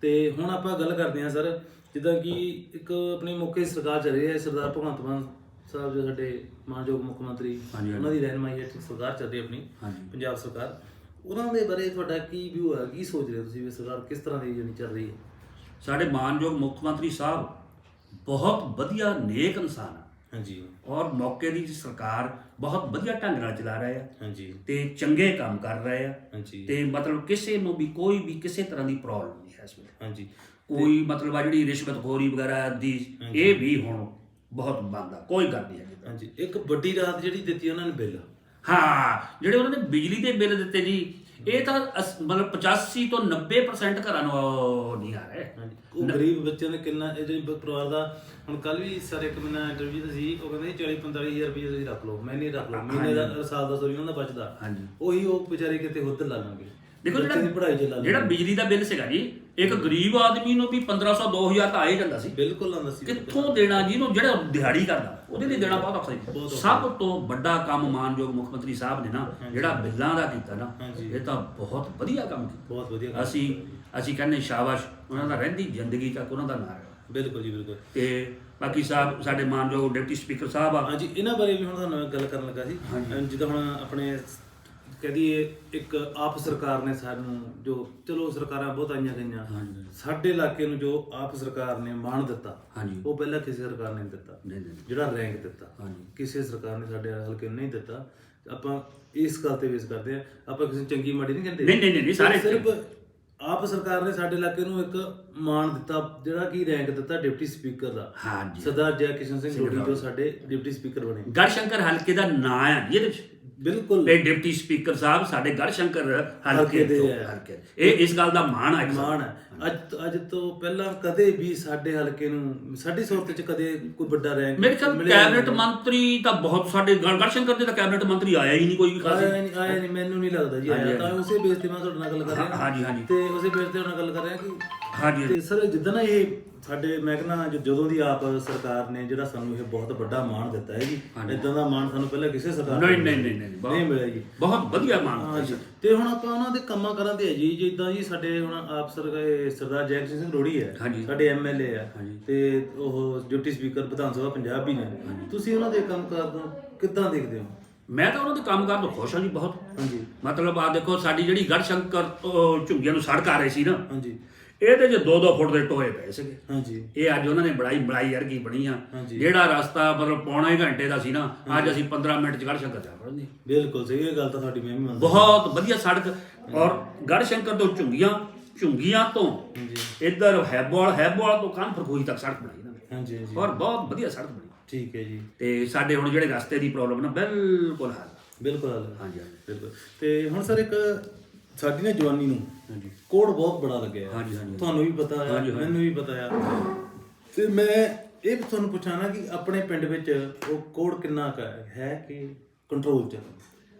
ਤੇ ਹੁਣ ਆਪਾਂ ਗੱਲ ਕਰਦੇ ਹਾਂ ਸਰ ਜਿੱਦਾਂ ਕਿ ਇੱਕ ਆਪਣੀ ਮੁੱਖ ਸਰਕਾਰ ਚੱਲ ਰਹੀ ਹੈ ਸਰਦਾਰ ਭਗਵੰਤ ਮਾਨ ਸਾਹਿਬ ਜੋ ਸਾਡੇ ਮਾਨਯੋਗ ਮੁੱਖ ਮੰਤਰੀ ਹਾਂਜੀ, ਹਾਂਜੀ। ਉਹਨਾਂ ਦੀ ਰਹਿਨਮਾਈ ਹੇਠ ਸਰਕਾਰ ਚੱਲ ਰਹੀ ਹੈ ਆਪਣੀ ਹਾਂਜੀ। ਪੰਜਾਬ ਸਰਕਾਰ। ਉਹਨਾਂ ਦੇ ਬਾਰੇ ਤੁਹਾਡਾ ਕੀ ਵਿਊ ਹੈ ਕੀ ਸੋਚ ਰਹੇ ਹੋ ਤੁਸੀਂ ਵੀ ਸਰਕਾਰ ਕਿਸ ਤਰ੍ਹਾਂ ਦੀ ਜਿਹੜੀ ਚੱਲ ਰਹੀ ਹੈ? ਸਾਡੇ ਮਾਨਯੋਗ ਮੁੱਖ ਮੰਤਰੀ ਸਾਹਿਬ ਬਹੁਤ ਵਧੀਆ ਨੇਕ ਇਨਸਾਨ ਆ। ਹਾਂਜੀ। ਔਰ ਮੌਕੇ ਦੀ ਸਰਕਾਰ ਬਹੁਤ ਵਧੀਆ ਢੰਗ ਨਾਲ ਚਲਾ ਰਹੇ ਆ ਹਾਂਜੀ। ਤੇ ਚੰਗੇ ਕੰਮ ਕਰ ਰਹੇ ਆ ਹਾਂਜੀ। ਤੇ ਮਤਲਬ ਕਿਸੇ ਨੂੰ ਵੀ ਕੋਈ ਵੀ ਕਿਸੇ ਤਰ੍ਹਾਂ ਦੀ ਪ੍ਰੋਬਲਮ ਨਹੀਂ ਹੈ ਇਸ ਵੇਲੇ। ਹਾਂਜੀ। ਕੋਈ ਮਤਲਬ ਆ ਜਿਹੜੀ ਰਿਸ਼ਵਤਖੋਰੀ ਵਗੈਰਾ ਦੀ ਇਹ ਵੀ ਹੁਣ ਬਹੁਤ ਬੰਦ ਕੋਈ ਗੱਲ ਨਹੀਂ ਹਾਂਜੀ ਇੱਕ ਵੱਡੀ ਰਾਹਤ ਜਿਹੜੀ ਦਿੱਤੀ ਉਹਨਾਂ ਨੇ ਬਿੱਲ। ਹਾਂ ਜਿਹੜੇ ਉਹਨਾਂ ਨੇ ਬਿਜਲੀ ਦੇ ਬਿੱਲ ਦਿੱਤੇ ਜੀ ਇਹ ਤਾਂ ਅਸ- ਮਤਲਬ 85 ਤੋਂ 90% ਘਰਾਂ ਨੂੰ ਉਹ ਨਹੀਂ ਆ ਰਹੇ। ਹਾਂਜੀ ਉਹ ਗਰੀਬ ਬੱਚਿਆਂ ਦੇ ਕਿੰਨਾ ਇਹ ਜਿਹੜੀ ਪਰਿਵਾਰ ਦਾ ਹੁਣ ਕੱਲ ਵੀ ਸਰ ਇੱਕ ਮਹੀਨਾ ਇੰਟਰਵਿਊ ਤੇ ਸੀ ਉਹ ਕਹਿੰਦੇ 40 45000 ਰੁਪਏ ਤੁਸੀਂ ਰੱਖ ਲਓ ਮਹੀਨੇ ਰੱਖ ਲਓ ਮਹੀਨੇ ਦਾ ਸਾਲ ਦਾ ਸੋਰੀ ਉਹਨਾਂ ਦਾ ਬਚਦਾ। ਹਾਂਜੀ। ਉਹੀ ਉਹ ਵਿਚਾਰੇ ਕਿਤੇ ਹੁੱਦ ਲਾ ਲਾਂਗੇ ਦੇਖੋ ਬੱਚੇ ਦੀ ਪੜ੍ਹਾਈ 'ਚ ਲਾ ਜਿਹੜਾ ਲਾਂਗੇ ਜਿਹੜਾ ਬਿਜਲੀ ਦਾ ਬਿੱਲ ਸੀਗਾ ਜੀ ਇੱਕ ਗਰੀਬ ਆਦਮੀ ਨੂੰ ਵੀ 1500 2000 ਤਾਂ ਆ ਹੀ ਜਾਂਦਾ ਸੀ। ਬਿਲਕੁਲ ਆਉਂਦਾ ਸੀ ਕਿੱਥੋਂ ਦੇਣਾ ਜਿਹਨੂੰ ਜਿਹੜਾ ਦਿਹਾੜੀ ਕਰਦਾ? ਉਹਦੇ ਲਈ ਦੇਣਾ ਬਹੁਤ ਔਖਾ ਸੀ। ਸਭ ਤੋਂ ਵੱਡਾ ਕੰਮ ਮਾਨਯੋਗ ਮੁੱਖ ਮੰਤਰੀ ਸਾਹਿਬ ਨੇ ਨਾ ਜਿਹੜਾ ਬਿੱਲਾਂ ਦਾ ਕੀਤਾ ਨਾ। ਇਹ ਤਾਂ ਬਹੁਤ ਵਧੀਆ ਕੰਮ ਕੀਤਾ। ਬਹੁਤ ਵਧੀਆ ਕੰਮ। ਅਸੀਂ ਅਸੀਂ ਕਹਿੰਦੇ ਸ਼ਾਬਾਸ਼ ਉਹਨਾਂ ਦਾ ਰਹਿੰਦੀ ਜ਼ਿੰਦਗੀ ਤੱਕ ਉਹਨਾਂ ਦਾ ਨਾਂ ਹੈ ਬਿਲਕੁਲ ਜੀ ਬਿਲਕੁਲ। ਤੇ ਬਾਕੀ ਸਾਹਿਬ ਸਾਡੇ ਮਾਨਯੋਗ ਡਿਪਟੀ ਸਪੀਕਰ ਸਾਹਿਬ ਆ। ਹਾਂਜੀ ਇਹਨਾਂ ਬਾਰੇ ਵੀ ਹੁਣ ਤੁਹਾਨੂੰ ਗੱਲ ਕਰਨ ਲੱਗਾ ਸੀ। ਜਿੱਦਾਂ ਹੁਣ ਆਪਣੇ ਕਹਦੀਏ ਇੱਕ ਆਪ ਸਰਕਾਰ ਨੇ ਸਾਨੂੰ ਜੋ ਚਲੋ ਸਰਕਾਰਾਂ ਬਹੁਤ ਆਈਆਂ ਗਈਆਂ। ਹਾਂਜੀ। ਸਾਡੇ ਇਲਾਕੇ ਨੂੰ ਜੋ ਆਪ ਸਰਕਾਰ ਨੇ ਮਾਣ ਦਿੱਤਾ ਹਾਂਜੀ। ਉਹ ਪਹਿਲਾਂ ਕਿਸੇ ਸਰਕਾਰ ਨੇ ਨਹੀਂ ਦਿੱਤਾ। ਨਹੀਂ ਨਹੀਂ ਜਿਹੜਾ ਰੈਂਕ ਦਿੱਤਾ। ਹਾਂਜੀ। ਕਿਸੇ ਸਰਕਾਰ ਨੇ ਸਾਡੇ ਹਲਕੇ ਨੂੰ ਨਹੀਂ ਦਿੱਤਾ। ਆਪਾਂ ਇਸ ਗੱਲ ਤੇ ਵੇਸ ਕਰਦੇ ਆ ਆਪਾਂ ਕਿਸੇ ਨੂੰ ਚੰਗੀ ਮਾੜੀ ਨਹੀਂ ਕਹਿੰਦੇ। ਨਹੀਂ, ਨਹੀਂ, ਨਹੀਂ, ਸਾਰੇ ਸਿਰਫ ਆਪ ਸਰਕਾਰ ਨੇ ਸਾਡੇ ਇਲਾਕੇ ਨੂੰ ਇੱਕ ਮਾਣ ਦਿੱਤਾ। ਜਿਹੜਾ ਕਿ ਰੈਂਕ ਦਿੱਤਾ ਡਿਪਟੀ ਸਪੀਕਰ ਦਾ। ਹਾਂਜੀ। ਸਰਦਾਰ ਜੈ ਕਿਸ਼ਨ ਸਿੰਘ ਰੋੜੀ ਜੋ ਸਾਡੇ ਡਿਪਟੀ ਸਪੀਕਰ ਬਣੇ। ਗੜਸ਼ੰਕਰ ਹਲਕੇ ਦਾ ਨਾਂ ਆ ਜੀ ਇਹਦੇ ਵਿੱਚ। ਬਿਲਕੁਲ। ਇਹ ਡਿਪਟੀ ਸਪੀਕਰ ਸਾਹਿਬ ਸਾਡੇ ਗੜਸ਼ੰਕਰ ਹਲਕੇ ਦੇ ਤੋਂ ਹੈ। ਹਲਕੇ ਇਹ ਇਸ ਗੱਲ ਦਾ ਮਾਣ ਇੱਕ ਮਾਣ ਹੈ। ਅੱਜ ਅੱਜ ਤੋਂ ਪਹਿਲਾਂ ਕਦੇ ਵੀ ਸਾਡੇ ਹਲਕੇ ਨੂੰ ਸਾਡੀ ਸੂਰਤ ਚ ਕਦੇ ਕੋਈ ਵੱਡਾ ਰੈਂਕ ਮੇਰੇ ਖਿਆਲ ਕੈਬਨਿਟ ਮੰਤਰੀ ਤਾਂ ਬਹੁਤ ਸਾਡੇ ਗੜ- ਗੜਸ਼ੰਕਰ ਦੇ ਤਾਂ ਕੈਬਨਿਟ ਮੰਤਰੀ ਆਇਆ ਹੀ ਨਹੀਂ ਕੋਈ ਵੀ ਖਾਸ। ਆਇਆ ਨਹੀਂ ਆਇਆ ਨਹੀਂ ਮੈਨੂੰ ਨਹੀਂ ਲੱਗਦਾ ਜੀ ਆਇਆ ਤਾਂ ਉਸੇ ਬੇਸ ਤੇ ਮੈਂ ਤੁਹਾਡੇ ਨਾਲ ਗੱਲ ਕਰ ਰਿਹਾ। ਹਾਂਜੀ ਹਾਂਜੀ। ਤੇ ਉਸੇ ਬੇਸ ਤੇ ਉਹਨਾਂ ਨਾਲ ਗੱਲ ਕਰ ਰਿਹਾ ਕਿ ਹਾਂਜੀ। ਤੇ ਸਰ ਜਿੱਦਾਂ ਨਾ ਇਹ ਸਾਡੇ ਮੈਂ ਕਹਿੰਦਾ ਜ- ਜਦੋਂ ਦੀ ਆਪ ਸਰਕਾਰ ਨੇ ਜਿਹੜਾ ਸਾਨੂੰ ਇਹ ਬਹੁਤ ਵੱਡਾ ਮਾਣ ਦਿੱਤਾ ਹੈ ਜੀ ਇਦਾਂ ਦਾ ਮਾਣ ਸਾਨੂੰ ਪਹਿਲਾਂ ਕਿਸੇ ਸਰਕਾਰ ਨਹੀਂ ਨੇ ਨਹੀਂ ਨਹੀਂ ਨਹੀਂ ਨਹੀਂ ਮਿਲਿਆ ਜੀ। ਬਹੁਤ ਵਧੀਆ ਮਾਣ ਹਾਂ ਜੀ ਤੇ ਹੁਣ ਆਪਾਂ ਉਹਨਾਂ ਦੇ ਕੰਮਾਂ ਕਰਾਂ ਤੇ ਹੈ ਜੀ ਜਿੱਦਾਂ ਜੀ ਸਾਡੇ ਹੁਣ ਆਪ ਸਰਕਾਰ ਸਰਦਾਰ ਜੈ ਕਿਸ਼ਨ ਸਿੰਘ ਰੋੜੀ ਹੈ। ਸਾਡੇ ਐਮਐਲਏ ਆ। ਤੇ ਉਹ ਡਿਪਟੀ ਸਪੀਕਰ ਵਿਧਾਨ ਸਭਾ ਪੰਜਾਬ ਵੀ ਨੇ। ਤੁਸੀਂ ਉਹਨਾਂ ਦੇ ਕੰਮ ਕਾਰ ਨੂੰ ਕਿੱਦਾਂ ਦੇਖਦੇ ਹੋ? ਮੈਂ ਤਾਂ ਉਹਨਾਂ ਦੇ ਕੰਮਕਾਰ ਤੋਂ ਖੁਸ਼ ਹਾਂ ਜੀ ਬਹੁਤ। ਹਾਂਜੀ। ਮਤਲਬ ਆ ਦੇਖੋ ਸਾਡੀ ਜਿਹੜੀ ਗੜਸ਼ੰਕਰ ਤੋਂ ਝੁੰਗੀਆਂ ਨੂੰ ਸੜਕ ਆ ਰਹੀ ਸੀ ਨਾ। ਹਾਂਜੀ। ਇਹਦੇ 'ਚ 2-2 ਫੁੱਟ ਦੇ ਟੋਏ ਪਏ ਸੀਗੇ। ਹਾਂਜੀ। ਇਹ ਅੱਜ ਉਹਨਾਂ ਨੇ ਬੜਾਈ ਬੜਾਈ ਵਰਗੀ ਬਣੀ ਆ। ਹਾਂਜੀ। ਜਿਹੜਾ ਰਸਤਾ ਮਤਲਬ ਪੌਣਾ ਹੀ ਘੰਟੇ ਦਾ ਸੀ ਨਾ ਅੱਜ ਅਸੀਂ 15 ਮਿੰਟ ਚ ਗੜਸ਼ੰਕਰ ਜਾ ਪੜਦੇ ਬਿਲਕੁਲ ਸਹੀ ਇਹ ਗੱਲ ਤਾਂ ਤੁਹਾਡੀ ਮੈਂ ਵੀ ਮੰਨਦਾ। ਬਹੁਤ ਵਧੀਆ ਸੜਕ। ਔਰ ਗੜਸ਼ੰਕਰ ਤੋਂ ਝੁੰਗੀਆਂ ਝੁੰਗੀਆਂ ਤੋਂ ਹਾਂਜੀ। ਇੱਧਰ ਹੈਬੋਲ ਹੈਬੋਲ ਤੋਂ ਕਾਨਪੁਰ ਖੋਈ ਤੱਕ ਸੜਕ ਬਣਾਈ ਇਹਨਾਂ ਨੇ। ਹਾਂਜੀ ਹਾਂਜੀ। ਔਰ ਬਹੁਤ ਵਧੀਆ ਸੜਕ ਬਣੀ। ਠੀਕ ਹੈ ਜੀ। ਤੇ ਸਾਡੇ ਹੁਣ ਜਿਹੜੇ ਰਸਤੇ ਦੀ ਪ੍ਰੋਬਲਮ ਨਾ ਬਿਲਕੁਲ ਹੱਲ। ਆ। ਬਿਲਕੁਲ। ਹਾਂਜੀ ਹਾਂਜੀ। ਬਿਲਕੁਲ। ਤੇ ਹੁਣ ਸਰ ਇੱਕ ਸਾਡੀ ਨਾ ਜਵਾਨੀ ਨੂੰ ਹਾਂਜੀ। ਕੋਡ ਬਹੁਤ ਬੜਾ ਲੱਗਿਆ। ਹਾਂਜੀ, ਹਾਂਜੀ। ਤੁਹਾਨੂੰ ਵੀ ਪਤਾ ਹੈ ਹਾਂਜੀ, ਹਾਂਜੀ। ਮੈਨੂੰ ਵੀ ਪਤਾ ਹੈ ਤੇ ਮੈਂ ਇਹ ਤੁਹਾਨੂੰ ਪੁੱਛਾਣਾ ਕਿ ਆਪਣੇ ਪਿੰਡ ਵਿੱਚ ਉਹ ਕੋਡ ਕਿੰਨਾ ਕੁ ਹੈ? ਹੈ ਕਿ ਕੰਟਰੋਲ ਚ?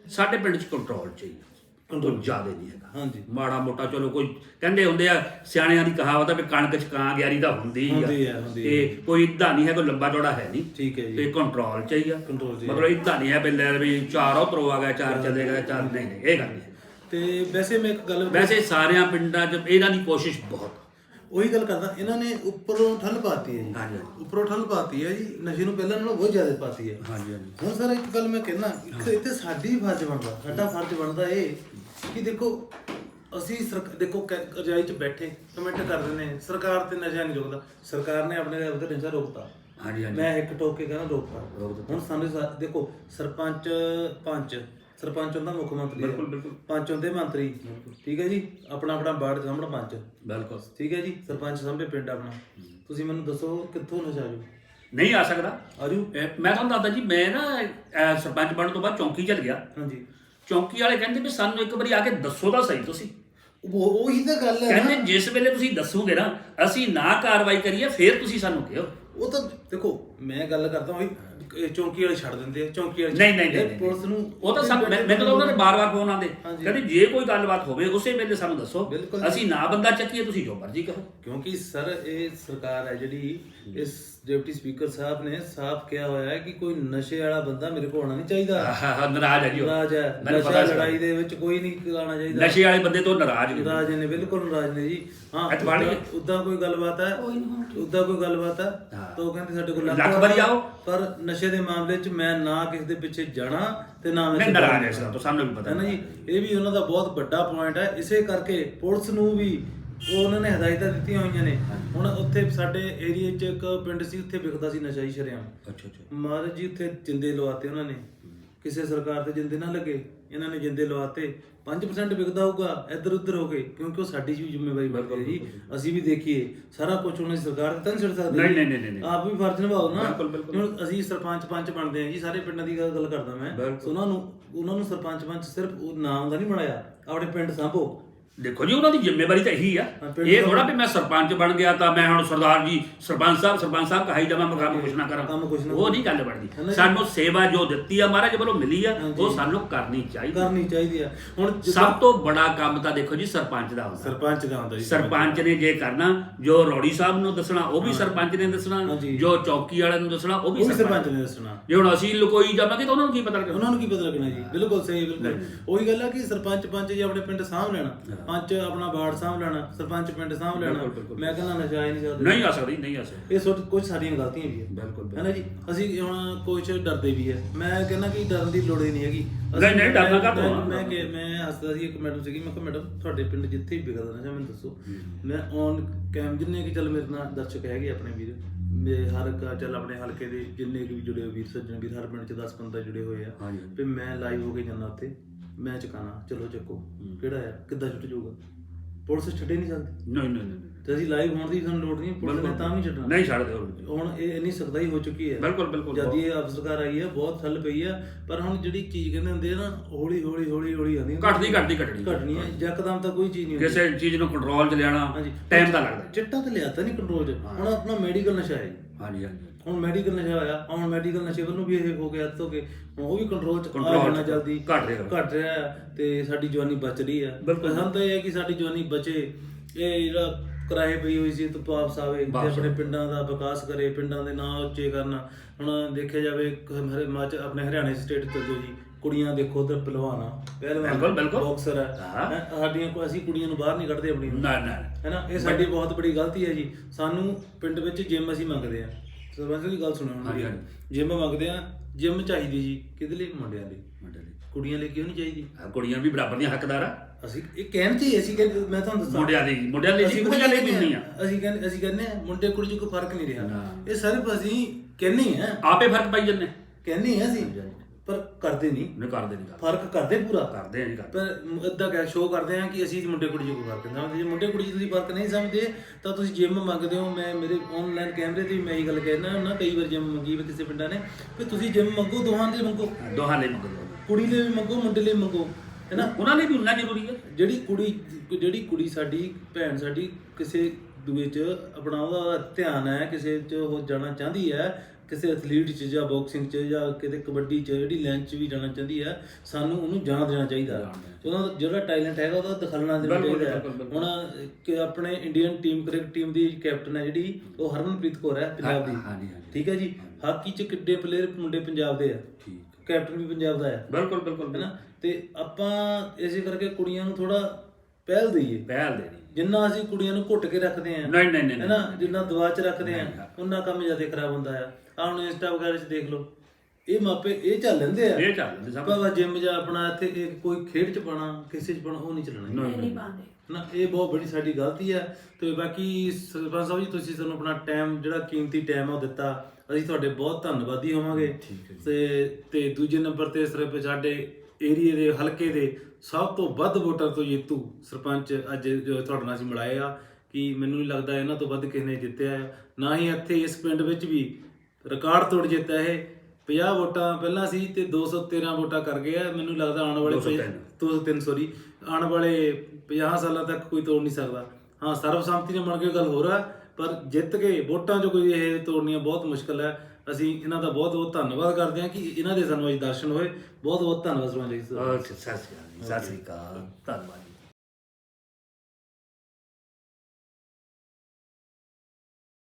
ਸਾਡੇ ਪਿੰਡ ਚ ਕੰਟਰੋਲ ਚਾਹੀਦਾ ਕੰਟਰੋਲ ਜ਼ਿਆਦਾ ਨਹੀਂ ਹੈਗਾ। ਹਾਂਜੀ। ਮਾੜਾ ਮੋਟਾ ਚਲੋ ਕੋਈ ਕਹਿੰਦੇ ਹੁੰਦੇ ਆ ਸਿਆਣਿਆਂ ਦੀ ਕਹਾਵਤ ਆ ਵੀ ਕਣਕ ਚ ਕਾਂ ਗਿਆਰੀ ਦਾ ਹੁੰਦੀ ਹੁੰਦੀ ਆ। ਹੁੰਦੀ ਤੇ ਕੋਈ ਇਦਾਂ ਨਹੀਂ ਹੈ ਕੋਈ ਲੰਬਾ ਚੌੜਾ ਹੈ ਨਹੀਂ। ਠੀਕ ਹੈ ਜੀ। ਤੇ ਕੰਟਰੋਲ ਚਾਹੀਦਾ ਕੰਟਰੋਲ ਜੀ ਮਤਲਬ ਇਦਾਂ ਨਹੀਂ ਹੈ ਵੀ ਲੈ ਵੀ ਚਾਰ ਉਧਰੋਂ ਆ ਗਿਆ ਚਾਰ ਚਲੇ ਗਏ ਚਾਰ ਨਹੀਂ ਨਹੀਂ ਇਹ ਗੱਲ ਨਹੀਂ। ਤੇ ਵੈਸੇ ਮੈਂ ਇੱਕ ਗੱਲ ਵੈਸੇ ਸਾਰਿਆਂ ਪਿੰਡਾਂ 'ਚ ਇਹਨਾਂ ਦੀ ਕੋਸ਼ਿਸ਼ ਬਹੁਤ। ਉਹੀ ਗੱਲ ਕਰਦਾ ਇਹਨਾਂ ਨੇ ਉੱਪਰੋਂ ਠੱਲ ਪਾਤੀ ਹੈ ਜੀ। ਹਾਂਜੀ। ਉੱਪਰੋਂ ਠੱਲ ਪਾਤੀ ਹੈ ਜੀ ਨਸ਼ੇ ਨੂੰ ਪਹਿਲਾਂ ਨਾਲੋਂ ਬਹੁਤ ਜ਼ਿਆਦਾ ਪਾਤੀ ਹੈ। ਹਾਂਜੀ ਹਾਂਜੀ। ਹੁਣ ਸਰ ਇੱਕ ਗੱਲ ਮੈਂ ਕਹਿਣਾ ਇੱਕ ਇੱਥੇ ਸਾਡੀ ਫਰਜ਼ ਬਣਦਾ ਸਾਡਾ ਫਰਜ਼ ਬਣਦਾ ਇਹ ਕਿ ਦੇਖੋ ਅਸੀਂ ਸਰਕ- ਦੇਖੋ ਕ- ਰਜਾਈ 'ਚ ਬੈਠੇ ਕਮੈਂਟ ਕਰ ਰਹੇ ਨੇ ਸਰਕਾਰ ਤੇ ਨਸ਼ਾ ਨਹੀਂ ਰੋਕਦਾ। ਸਰਕਾਰ ਨੇ ਆਪਣੇ ਲੈਵਲ ਤੇ ਨਸ਼ਾ ਰੋਕਤਾ। ਹਾਂਜੀ ਹਾਂਜੀ। ਮੈਂ ਇੱਕ ਟੋਕ ਕੇ ਕਹਿੰਦਾ ਰੋਕਤਾ। ਰੋਕ ਦਿੱਤਾ। ਹੁਣ ਸਾਨੂੰ ਸਾ- ਦੇਖੋ ਸਰਪੰਚ ਪੰਚ ਸਰਪੰਚ ਹੁੰਦਾ ਮੁੱਖ ਮੰਤਰੀ ਹੈ। ਬਿਲਕੁਲ, ਬਿਲਕੁਲ। ਪੰਚ ਹੁੰਦੇ ਮੰਤਰੀ। ਠੀਕ ਹੈ ਜੀ? ਆਪਣਾ ਆਪਣਾ ਵਾਰਡ ਸਾਹਮਣੇ ਪੰਚ। ਬਿਲਕੁਲ। ਠੀਕ ਹੈ ਜੀ? ਸਰਪੰਚ ਸਾਹਮਣੇ ਪਿੰਡ ਆਪਣਾ। ਤੁਸੀਂ ਮੈਨੂੰ ਦੱਸੋ ਕਿੱਥੋਂ ਨਸ਼ਾ ਆਜੂ ਨਹੀਂ ਆ ਸਕਦਾ। ਆਜੂ ਇਹ ਮੈਂ ਤੁਹਾਨੂੰ ਦੱਸਦਾ ਜੀ ਮੈਂ ਨਾ ਅਹ, ਸਰਪੰਚ ਬਣਨ ਤੋਂ ਬਾਅਦ ਚੌਂਕੀ ਚਲ ਗਿਆ। ਹਾਂਜੀ। ਚੌਂਕੀ ਵਾਲੇ ਕਹਿੰਦੇ ਵੀ ਸਾਨੂੰ ਇੱਕ ਵਾਰੀ ਆ ਕੇ ਦੱਸੋ ਤਾਂ ਸਹੀ ਤੁਸੀਂ। ਉਹ ਉਹੀ ਤਾਂ ਗੱਲ ਹੈ ਨਾ। ਕਹਿੰਦੇ ਜਿਸ ਵੇਲੇ ਤੁਸੀਂ ਦੱਸੋਗੇ ਨਾ ਅਸੀਂ ਨਾ ਕਾਰਵਾਈ ਕਰੀਏ ਫਿਰ ਤੁਸੀਂ ਸਾਨੂੰ ਕਿਹੋ। ਉਹ ਤਾਂ ਦੇਖੋ ਮੈਂ ਗੱਲ ਕਰਦਾ ਹਾਂ ਇਹ ਚੌਂਕੀ ਵਾਲੇ ਛੱਡ ਦਿੰਦੇ ਆ ਚੌਂਕੀ ਵਾਲੇ ਨਹੀਂ ਨਹੀਂ ਇਹ ਨਹੀਂ ਪੁਲਿਸ ਨੂੰ ਉਹ ਤਾਂ ਸਭ ਮੈਂ ਮੈਂ ਤਾਂ ਉਹਨਾਂ ਦੇ ਬਾਰ-ਬਾਰ ਫੋਨ ਆਉਂਦੇ। ਹਾਂਜੀ। ਕਹਿੰਦੇ ਜੇ ਕੋਈ ਗੱਲਬਾਤ ਹੋਵੇ ਉਸੇ ਵੇਲੇ ਸਾਨੂੰ ਦੱਸੋ। ਬਿਲਕੁਲ। ਅਸੀਂ ਨਾ ਬੰਦਾ ਚੱਕੀਏ ਤੁਸੀਂ ਜੋ ਮਰਜ਼ੀ ਕਹੋ। ਕਿਉਂਕਿ ਸਰ ਇਹ ਸਰਕਾਰ ਹੈ ਜਿਹੜੀ ਇਸ ਡਿਪਟੀ ਸਪੀਕਰ ਸਾਹਿਬ ਨੇ ਸਾਫ਼ ਕਿਹਾ ਹੋਇਆ ਹੈ ਕਿ ਕੋਈ ਨਸ਼ੇ ਵਾਲਾ ਬੰਦਾ ਮੇਰੇ ਕੋਲ ਆਉਣਾ ਨਹੀਂ ਚਾਹੀਦਾ। ਆਹ, ਨਾਰਾਜ਼ ਹੈ ਜੀ ਉਹ। ਨਾਰਾਜ਼ ਹੈ। ਮੈਨੂੰ ਨਸ਼ਾ ਪਤਾ ਸੀ। ਲੜਾਈ ਦੇ ਵਿੱਚ ਕੋਈ ਨਹੀਂ ਆਉਣਾ ਚਾਹੀਦਾ। ਨਸ਼ੇ ਵਾਲੇ ਬੰਦੇ ਤੋਂ ਨਾਰਾਜ਼ ਨੇ ਨਾਰਾਜ਼ ਨੇ ਬਿਲਕੁਲ ਨਾਰਾਜ਼ ਨੇ ਜੀ। ਹਾਂ ਨੂੰ? ਉਦਾਂ ਕੋਈ ਗੱਲਬਾਤ ਹੈ? ਉਦਾਂ ਕੋਈ ਗੱਲਬਾਤ ਹੈ? ਹਾਂ। ਤਾਂ ਉਹ ਕਹਿੰਦੇ ਸਾਡੇ ਕੋਲ ਲੱਖ ਵਾਰੀ ਆਓ। ਪਰ ਨਸ਼ੇ ਦੇ ਮਾਮਲੇ 'ਚ ਮੈਂ ਨਾ ਕਿਸੇ ਦੇ ਪਿੱਛੇ ਜਾਣਾ ਤੇ ਨਾ ਮੈਂ ਨਾਰਾਜ਼ ਹੈ ਇਸ ਦਾ ਤਾਂ ਸਾਨੂੰ ਵੀ ਪਤਾ ਹੈ ਨਾ ਜੀ? ਇਹ ਵੀ ਉਹਨਾਂ ਦਾ ਬਹੁਤ ਵੱਡਾ ਪੁਆਇੰਟ ਹੈ। ਇਸੇ ਕਰਕੇ ਪੁਲਿਸ ਨੂੰ ਵੀ ਉਹ ਉਹਨਾਂ ਨੇ ਹਦਾਇਤਾਂ ਦਿੱਤੀਆਂ ਹੋਈਆਂ ਨੇ। ਹੁਣ ਉੱਥੇ ਸਾਡੇ ਏਰੀਆ 'ਚ ਇੱਕ ਪਿੰਡ ਸੀ ਉੱਥੇ ਵਿਕਦਾ ਸੀ ਨਸ਼ਾ ਹੀ ਸ਼ਰੇਆਮ। ਅੱਛਾ ਅੱਛਾ। ਮਹਾਰਾਜ ਜੀ ਉੱਥੇ ਜਿੰਦੇ ਲਵਾਤੇ ਉਹਨਾਂ ਨੇ। ਕਿਸੇ ਸਰਕਾਰ ਤੇ ਜਿੰਦੇ ਨਾ ਲੱਗੇ ਇਹਨਾਂ ਨੇ ਜਿੰਦੇ ਲਵਾਤੇ। 5% ਵਿਕਦਾ ਹੋਊਗਾ ਇੱਧਰ ਉੱਧਰ ਹੋ ਕੇ ਕਿਉਂਕਿ ਉਹ ਸਾਡੀ ਵੀ ਜ਼ਿੰਮੇਵਾਰੀ ਬਣਦੀ ਹੈ ਜੀ। ਅਸੀਂ ਵੀ ਦੇਖੀਏ ਸਾਰਾ ਕੁਝ ਹੁਣ ਅਸੀਂ ਸਰਕਾਰ ਤੇ ਤਾਂ ਨਹੀਂ ਛੱਡ ਸਕਦੇ ਨਹੀਂ। ਨਹੀਂ, ਨਹੀਂ। ਆਪ ਵੀ ਫਰਜ਼ ਨਿਭਾਓ ਨਾ। ਹੁਣ ਅਸੀਂ ਸਰਪੰਚ ਪੰਚ ਬਣਦੇ ਹਾਂ ਜੀ ਸਾਰੇ ਪਿੰਡਾਂ ਦੀ ਗੱਲ ਕਰਦਾ ਮੈਂ। ਉਹਨਾਂ ਨੂੰ ਉਹਨਾਂ ਨੂੰ ਸਰਪੰਚ ਪੰਚ ਸਿਰਫ ਉਹ ਨਾਮ ਦਾ ਨਹੀਂ ਬਣਾਇਆ। ਆਪਣੇ ਪਿੰਡ ਸਾਂਭੋ। ਦੇਖੋ ਜੀ ਉਹਨਾਂ ਦੀ ਜ਼ਿੰਮੇਵਾਰੀ ਤਾਂ ਇਹੀ ਆ। ਇਹ ਥੋੜਾ ਵੀ ਮੈਂ ਸਰਪੰਚ ਬਣ ਗਿਆ ਤਾਂ ਮੈਂ ਹੁਣ ਸਰਦਾਰ ਜੀ ਸਰਪੰਚ ਸਾਹਿਬ ਸਰਪੰਚ ਸਾਹਿਬ ਕਹਾਈ ਜਾਵਾਂ ਮੈਂ ਕੰਮ ਕੁਛ ਨਾ ਕਰਾਂ। ਉਹ ਨਹੀਂ ਗੱਲ ਬਣਦੀ? ਸਾਨੂੰ ਸੇਵਾ ਜੋ ਦਿੱਤੀ ਆ ਮਹਾਰਾਜ ਵੱਲੋਂ ਮਿਲੀ ਆ। ਉਹ ਸਾਨੂੰ ਕਰਨੀ ਚਾਹੀਦੀ। ਕਰਨੀ ਚਾਹੀਦੀ ਆ। ਹੁਣ ਸਭ ਤੋਂ ਬੜਾ ਕੰਮ ਤਾਂ ਦੇਖੋ ਜੀ ਸਰਪੰਚ ਦਾ ਹੁੰਦਾ। ਸਰਪੰਚ ਦਾ ਹੁੰਦਾ ਜੀ। ਸਰਪੰਚ ਨੇ ਜੇ ਕਰਨਾ ਜੋ ਰੌੜੀ ਸਾਹਿਬ ਨੂੰ ਦੱਸਣਾ ਉਹ ਵੀ ਸਰਪੰਚ ਨੇ ਦੱਸਣਾ। ਜੋ ਚੌਕੀ ਵਾਲਿਆਂ ਨੂੰ ਦੱਸਣਾ ਉਹ ਵੀ ਸਰਪੰਚ ਨੇ ਦੱਸਣਾ। ਜੇ ਹੁਣ ਅਸੀਂ ਲੁਕੋਈ ਜਾਵਾਂਗੇ ਤਾਂ ਉਹਨਾਂ ਨੂੰ ਕੀ ਪਤਾ ਲੱਗਣਾ? ਉਹਨਾਂ ਨੂੰ ਕੀ ਪਤਾ ਲੱਗਣਾ ਜੀ? ਬਿਲਕੁਲ ਸਹੀ ਬਿਲਕੁਲ। ਉਹੀ ਗੱਲ ਹੈ ਕਿ ਸਰਪੰਚ ਪੰਚ ਜੀ ਆਪਣੇ ਪਿੰਡ ਸਾਂਭ ਲੈਣਾ ਪੰਚ ਆਪਣਾ ਵਾਰਡ ਸਾਂਭ ਲੈਣਾ ਸਰਪੰਚ ਪਿੰਡ ਸਾਂਭ ਲੈਣਾ ਬਿਲਕੁਲ, ਬਿਲਕੁਲ। ਮੈਂ ਕਹਿੰਦਾ ਨਸ਼ਾ ਹੀ ਨਹੀਂ ਨਹੀਂ ਆ ਸਕਦੀ ਨਹੀਂ ਆ ਸਕਦੀ। ਇਹ ਸੋਚ ਕੁਝ ਸਾਡੀਆਂ ਗਲਤੀਆਂ ਵੀ ਹੈ ਬਿਲਕੁਲ, ਹੈ ਨਾ ਜੀ? ਅਸੀਂ ਹੁਣ ਕੁਝ ਡਰਦੇ ਵੀ ਹੈ ਮੈਂ ਕਹਿੰਦਾ ਕਿ ਡਰਨ ਦੀ ਲੋੜ ਹੀ ਨਹੀਂ ਹੈਗੀ। ਅਸੀਂ- ਨਹੀਂ, ਨਹੀਂ, ਡਰਨਾ ਕਾਹਤੋਂ ਆ? ਮੈਂ- ਮੈਂ ਕਿ ਮੈਂ ਹੱਸਦਾ ਸੀ ਇੱਕ ਮੈਡਮ ਸੀਗੀ। ਮੈਂ ਕਿਹਾ ਮੈਡਮ ਤੁਹਾਡੇ ਪਿੰਡ ਜਿੱਥੇ ਵੀ ਵਿਕਦਾ ਨਸ਼ਾ ਮੈਨੂੰ ਦੱਸੋ। ਮੈਂ ਔਨ ਕੈਮ ਜਿੰਨੇ ਕਿ ਚੱਲ ਮੇਰੇ ਨਾਲ ਦਰਸ਼ਕ ਹੈਗੇ ਆਪਣੇ ਵੀਰ। ਮੇਰੇ ਹਰ ਇੱਕ ਚੱਲ ਆਪਣੇ ਹਲਕੇ ਦੇ ਜਿੰਨੇ ਕੁ ਵੀ ਜੁੜੇ ਹੋਏ ਵੀਰ ਸੱਜਣ ਵੀਰ ਹਰ ਪਿੰਡ ਚ 10 15 ਜੁੜੇ ਹੋਏ ਆ। ਹਾਂਜੀ। ਵੀ ਮੈਂ ਲਾਈਵ ਹੋ ਕੇ ਜਾਂਦਾ ਉੱਥੇ। ਮੈਂ ਚਕਾਣਾ ਚਲੋ ਚੱਕੋ। ਕਿਹੜਾ ਆ ਕਿੱਦਾਂ ਛੁੱਟ ਜਾਊਗਾ? ਪੁਲਿਸ ਛੱਡੇ ਨਹੀਂ ਸਕਦੀ। ਨਹੀਂ ਨਹੀਂ ਨਹੀਂ ਤੇ ਅਸੀਂ ਲਾਈਵ ਹੋਣ ਦੀ ਸਾਨੂੰ ਲੋੜ ਨਹੀਂ ਪੁਲਿਸ ਨੇ ਤਾਂ ਵੀ ਛੱਡਣਾ। ਨਹੀਂ ਛੱਡਦੇ ਹੁਣ ਇਹ ਇੰਨੀ ਸਖਤਾਈ ਹੋ ਚੁੱਕੀ ਹੈ। ਬਿਲਕੁਲ ਬਿਲਕੁਲ। ਜਦ ਦੀ ਇਹ ਆਪ ਸਰਕਾਰ ਆਈ ਹੈ ਬਹੁਤ ਥੱਲ ਪਈ ਹੈ। ਪਰ ਹੁਣ ਜਿਹੜੀ ਚੀਜ਼ ਕਹਿੰਦੇ ਹੁੰਦੇ ਆ ਨਾ ਹੌਲੀ ਹੌਲੀ ਹੌਲੀ ਹੌਲੀ ਆਉਂਦੀ ਘਟਦੀ ਘਟਦੀ ਘਟਣੀ। ਘਟਣੀ ਹੈ। ਯਕਦਮ ਤਾਂ ਕੋਈ ਚੀਜ਼ ਨਹੀਂ ਹੁੰਦੀ। ਕਿਸੇ ਚੀਜ਼ ਨੂੰ ਕੰਟਰੋਲ 'ਚ ਲਿਆਣਾ ਟਾਈਮ ਤਾਂ ਲੱਗਦਾ। ਚਿੱਟਾ ਤਾਂ ਲਿਆਤਾ ਨਹੀਂ ਕੰਟਰੋਲ 'ਚ। ਹੁਣ ਆਪਣਾ ਮੈਡੀਕਲ ਨਸ਼ਾ ਹੈ। ਹਾਂਜੀ ਹਾਂਜੀ। ਹੁਣ ਮੈਡੀਕਲ ਨਸ਼ਾ ਹੋਇਆ ਹੁਣ ਮੈਡੀਕਲ ਨਸ਼ੇ ਵੱਲੋਂ ਵੀ ਇਹ ਹੋ ਗਿਆ ਤੋਂ ਕਿ ਉਹ ਵੀ ਕੰਟਰੋਲ 'ਚ ਆ 'ਚ ਜਾਣਾ ਜਲਦੀ ਘਟ ਰਿਹਾ। ਘਟ ਰਿਹਾ। ਹੈ ਤੇ ਸਾਡੀ ਜਵਾਨੀ ਬਚ ਰਹੀ ਹੈ ਬਿਲਕੁਲ। ਪਸੰਦ ਤਾਂ ਇਹ ਹੈ ਕਿ ਸਾਡੀ ਜਵਾਨੀ ਬਚੇ। ਇਹ ਜਿਹੜਾ ਕਿਰਾਏ ਪਈ ਹੋਈ ਸੀ ਤੋਂ ਵਾਪਸ ਆਵੇ ਤੇ ਵਾਪਸ ਆਪਣੇ ਪਿੰਡਾਂ ਦਾ ਵਿਕਾਸ ਕਰੇ ਪਿੰਡਾਂ ਦੇ ਨਾਂ ਉੱਚੇ ਕਰਨਾ। ਹੁਣ ਦੇਖਿਆ ਜਾਵੇ ਹਰੇ ਮਾਚ ਆਪਣੇ ਹਰਿਆਣੇ ਸਟੇਟ ਚ ਜੋ ਜੀ। ਕੁੜੀਆਂ ਦੇਖੋ ਉਧਰ ਪਹਿਲਵਾਨ ਬਿਲਕੁਲ, ਬਿਲਕੁਲ। ਬਾਕਸਰ ਹੈ ਹਾਂ। ਹੈਂ, ਸਾਡੀਆਂ ਕੋ ਅਸੀਂ ਕੁੜੀਆਂ ਨੂੰ ਬਾਹਰ ਨਹੀਂ ਕੱਢਦੇ ਆਪਣੀ ਨੂੰ। ਨਾ ਨਾ। ਹੈਨਾ ਇਹ ਸਾਡੀ ਬਹੁਤ ਬੜੀ ਗਲਤੀ ਹੈ ਜੀ। ਸਾਨੂੰ ਪਿੰਡ ਵਿੱਚ ਜਿਮ ਅਸੀਂ ਮੰਗਦੇ ਆ। ਸਰਪੰਚ ਦੀ ਗੱਲ ਸੁਣੋ ਹੁਣ ਹਾਂਜੀ, ਮੇਰੀ। ਜਿਮ ਮੰਗਦੇ ਆ ਜਿਮ ਚਾਹੀਦੀ ਜੀ। ਕਿਹਦੇ ਲਈ? ਮੁੰਡਿਆਂ ਲਈ। ਮੁੰਡੇ ਲਈ। ਕੁੜੀਆਂ ਲਈ ਕਿਉਂ ਨਹੀਂ ਚਾਹੀਦੀ? ਕੁੜੀਆਂ ਵੀ ਬਰਾਬਰ ਦੀਆਂ ਹੱਕਦਾਰ। ਆ ਅਸੀਂ ਇਹ ਕਹਿਣ ਤੇ ਅਸੀਂ ਕਹਿੰਦੇ ਮੈਂ ਤੁਹਾਨੂੰ ਦੱਸਾਂ। ਮੁੰਡਿਆਂ ਲਈ ਮੁੰਡਿਆਂ ਲਈ ਜੀ ਅਸੀਂ ਕੁੜੀਆਂ ਲਈ ਵੀ ਅਸੀਂ ਕਹਿੰਦੇ ਅਸੀਂ ਕਹਿੰਦੇ ਆ ਮੁੰਡੇ ਕੁੜੀ 'ਚ ਕੋਈ ਫ਼ਰਕ ਨਹੀਂ ਰਿਹਾ। ਨਾ। ਇਹ ਸਿਰਫ ਅਸੀਂ ਕਹਿੰਦੇ ਆ ਆਪੇ ਫ਼ਰਕ ਪਾਈ ਜੰਨੇ ਕਹਿੰਦੇ ਆ ਅਸੀਂ। ਪਰ ਕਰਦੇ ਨਹੀਂ। ਨਹੀਂ ਕਰਦੇ ਨਹੀਂ ਕਰਦੇ ਫ਼ਰਕ ਕਰਦੇ ਪੂਰਾ। ਕਰਦੇ ਨਹੀਂ ਕਰਦੇ। ਪਰ ਇਦਾਂ ਕਹਿ ਸ਼ੋਅ ਕਰਦੇ ਆ ਕਿ ਅਸੀਂ ਮੁੰਡੇ ਕੁੜੀ ਕੋਈ ਫ਼ਰਕ ਸਮਝਦੇ ਜੇ ਮੁੰਡੇ ਕੁੜੀ ਤੁਸੀਂ ਫ਼ਰਕ ਨਹੀਂ ਸਮਝਦੇ ਤਾਂ ਤੁਸੀਂ ਜਿਮ ਮੰਗਦੇ ਹੋ। ਮੈਂ ਮੇਰੇ ਆਨਲਾਈਨ ਕੈਮਰੇ ਤੇ ਵੀ ਮੈਂ ਇਹੀ ਗੱਲ ਕਹਿਣਾ ਹੁੰਦਾ ਕਈ ਵਾਰ ਜਿਮ ਮੰਗੀ ਵੀ ਕਿਸੇ ਪਿੰਡਾਂ ਨੇ ਕਿ ਤੁਸੀਂ ਜਿਮ ਮੰਗੋ ਦੋਹਾਂ ਦੇ ਮੰਗੋ। ਦੋਹਾਂ ਲਈ ਮੰਗਦੇ ਕੁੜੀ ਲਈ ਵੀ ਮੰਗੋ ਮੁੰਡੇ ਲਈ ਮੰਗੋ ਹੈਨਾ? ਉਹਨਾਂ ਲਈ ਵੀ ਉਨਾ ਜ਼ਰੂਰੀ ਹੈ। ਜਿਹੜੀ ਕੁੜੀ ਜਿਹੜੀ ਕੁੜੀ ਸਾਡੀ ਭੈਣ ਸਾਡੀ ਕਿਸੇ ਦੂਏ 'ਚ ਆਪਣਾ ਉਹਦਾ ਧਿਆਨ ਹੈ ਕਿਸੇ 'ਚ ਉਹ ਜਾਣਾ ਚਾਹੁੰਦੀ ਹੈ ਕਿਸੇ ਐਥਲੀਟ 'ਚ ਜਾਂ ਬਾਕਸਿੰਗ 'ਚ ਜਾਂ ਕਿਤੇ ਕਬੱਡੀ 'ਚ ਜਿਹੜੀ ਲਾਈਨ 'ਚ ਵੀ ਜਾਣਾ ਚਾਹੁੰਦੀ ਹੈ ਸਾਨੂੰ ਉਹਨੂੰ ਜਾਣ ਦੇਣਾ ਚਾਹੀਦਾ। ਉਹਦਾ ਜਿਹੜਾ ਟੈਲੈਂਟ ਹੈਗਾ ਉਹਦਾ ਦਿਖਾਉਣਾ ਦੇਣਾ ਚਾਹੀਦਾ। ਹੈ। ਹੁਣ ਕਿ ਆਪਣੇ ਇੰਡੀਅਨ ਟੀਮ ਕ੍ਰਿਕਟ ਟੀਮ ਦੀ ਕੈਪਟਨ ਹੈ ਜਿਹੜੀ ਉਹ ਹਰਮਨਪ੍ਰੀਤ ਕੌਰ ਹੈ ਪੰਜਾਬ ਦੀ। ਠੀਕ ਹੈ ਜੀ? ਹਾਕੀ 'ਚ ਕਿੱਡੇ ਪਲੇਅਰ ਮੁੰਡੇ ਪੰਜਾਬ ਦੇ ਆ। ਠੀਕ ਕੈਪਟਨ ਵੀ ਪੰਜਾਬ ਦਾ ਹੈ ਬਿਲਕੁਲ ਬਿਲਕੁਲ ਹੈਨਾ? ਤੇ ਆਪਾਂ ਇਸੇ ਕਰਕੇ ਕੁੜੀਆਂ ਨੂੰ ਥੋੜਾ ਪਹਿਲ ਦਈਏ। ਪਹਿਲ ਦੇਣੀ ਜਿੰਨਾ ਅਸੀਂ ਕੁੜੀਆਂ ਨੂੰ ਘੁੱਟ ਕੇ ਰੱਖਦੇ ਆਂ ਨਹੀਂ ਨਹੀਂ ਨਹੀਂ ਹੈਨਾ? ਜਿੰਨਾ ਦਵਾ ਚ ਰੱਖਦੇ ਆਂ ਹਾਂ। ਉਹਨਾਂ ਕੰਮ ਜ਼ਿਆਦਾ ਖਰਾਬ ਹੁੰਦਾ ਆ। ਆ ਹੁਣ ਇੰਸਟਾ ਵਗੈਰਾ 'ਚ ਦੇਖ ਲਓ। ਇਹ ਮਾਪੇ ਇਹ ਚੱਲ ਲੈਂਦੇ ਆ। ਇਹ ਚੱਲਦੇ ਸਭ ਭਾਵੇਂ ਜਿਮ ਜਾਂ ਆਪਣਾ ਇੱਥੇ ਇਹ ਕੋਈ ਖੇਡ 'ਚ ਪਾਣਾ ਕਿਸੇ 'ਚ ਪਾਣਾ ਉਹ ਨਹੀਂ ਚੱਲਣਾ। ਨਹੀਂ, ਨਹੀਂ ਨਾ ਇਹ ਬਹੁਤ ਬੜੀ ਸਾਡੀ ਗਲਤੀ ਹੈ ਤੇ ਬਾਕੀ ਸਰਪੰਚ ਸਾਹਿਬ ਜੀ ਤੁਸੀਂ ਸਾਨੂੰ ਆਪਣਾ ਟਾਈਮ ਜਿਹੜਾ ਕੀਮਤੀ ਟਾਈਮ ਆ ਉਹ ਦਿੱਤਾ। ਅਸੀਂ ਤੁਹਾਡੇ ਬਹੁਤ ਧੰਨਵਾਦੀ ਹੋਵਾਂਗੇ। ਤੇ ਤੇ ਦੂਜੇ ਨੰਬਰ ਤੇ ਸਿਰਫ ਸਾਡੇ ਏਰੀਏ ਦੇ ਹਲਕੇ ਦੇ ਸਭ ਤੋਂ ਵੱਧ ਵੋਟਰ ਤੋਂ ਜੇਤੂ ਸਰਪੰਚ ਅੱਜ ਜੋ ਤੁਹਾਡੇ ਨਾਲ ਅਸੀਂ ਮਿਲਾਏ ਆ। ਕਿ ਮੈਨੂੰ ਨਹੀਂ ਲੱਗਦਾ ਇਹਨਾਂ ਤੋਂ ਵੱਧ ਕਿਸੇ ਨੇ ਜਿੱਤਿਆ। ਨਾ ਹੀ ਇੱਥੇ ਇਸ ਪਿੰਡ ਵਿੱਚ ਵੀ ਰਿਕਾਰਡ ਤੋੜ ਜਿੱਤਿਆ ਇਹ। 50 ਵੋਟਾਂ ਪਹਿਲਾਂ ਸੀ ਤੇ 213 ਵੋਟਾਂ ਕਰ ਆ। ਮੈਨੂੰ ਲੱਗਦਾ ਆਉਣ ਵਾਲੇ 203 203 ਸੌਰੀ ਆਉਣ ਵਾਲੇ 50 ਸਾਲਾਂ ਤੱਕ ਕੋਈ ਤੋੜ ਨਹੀਂ ਸਕਦਾ। ਹਾਂ ਸਰਬਸੰਮਤੀ ਨਾਲ ਬਣ ਕੇ ਗੱਲ ਹੋ ਰਹਾ ਪਰ ਜਿੱਤ ਕੇ ਵੋਟਾਂ 'ਚ ਕੋਈ ਇਹ ਤੋੜਨੀਆਂ ਬਹੁਤ ਮੁਸ਼ਕਲ ਹੈ। ਅਸੀਂ ਇਹਨਾਂ ਦਾ ਬਹੁਤ ਬਹੁਤ ਧੰਨਵਾਦ ਕਰਦੇ ਹਾਂ ਕਿ ਇਹਨਾਂ ਦੇ ਸਾਨੂੰ ਅੱਜ ਦਰਸ਼ਨ ਹੋਏ। ਬਹੁਤ ਬਹੁਤ ਧੰਨਵਾਦ ਸਰਪੰਚ ਜੀ ਸਤਿ ਸ਼੍ਰੀ ਅਕਾਲ ਸਤਿ ਸ਼੍ਰੀ ਅਕਾਲ। ਧੰਨਵਾਦ।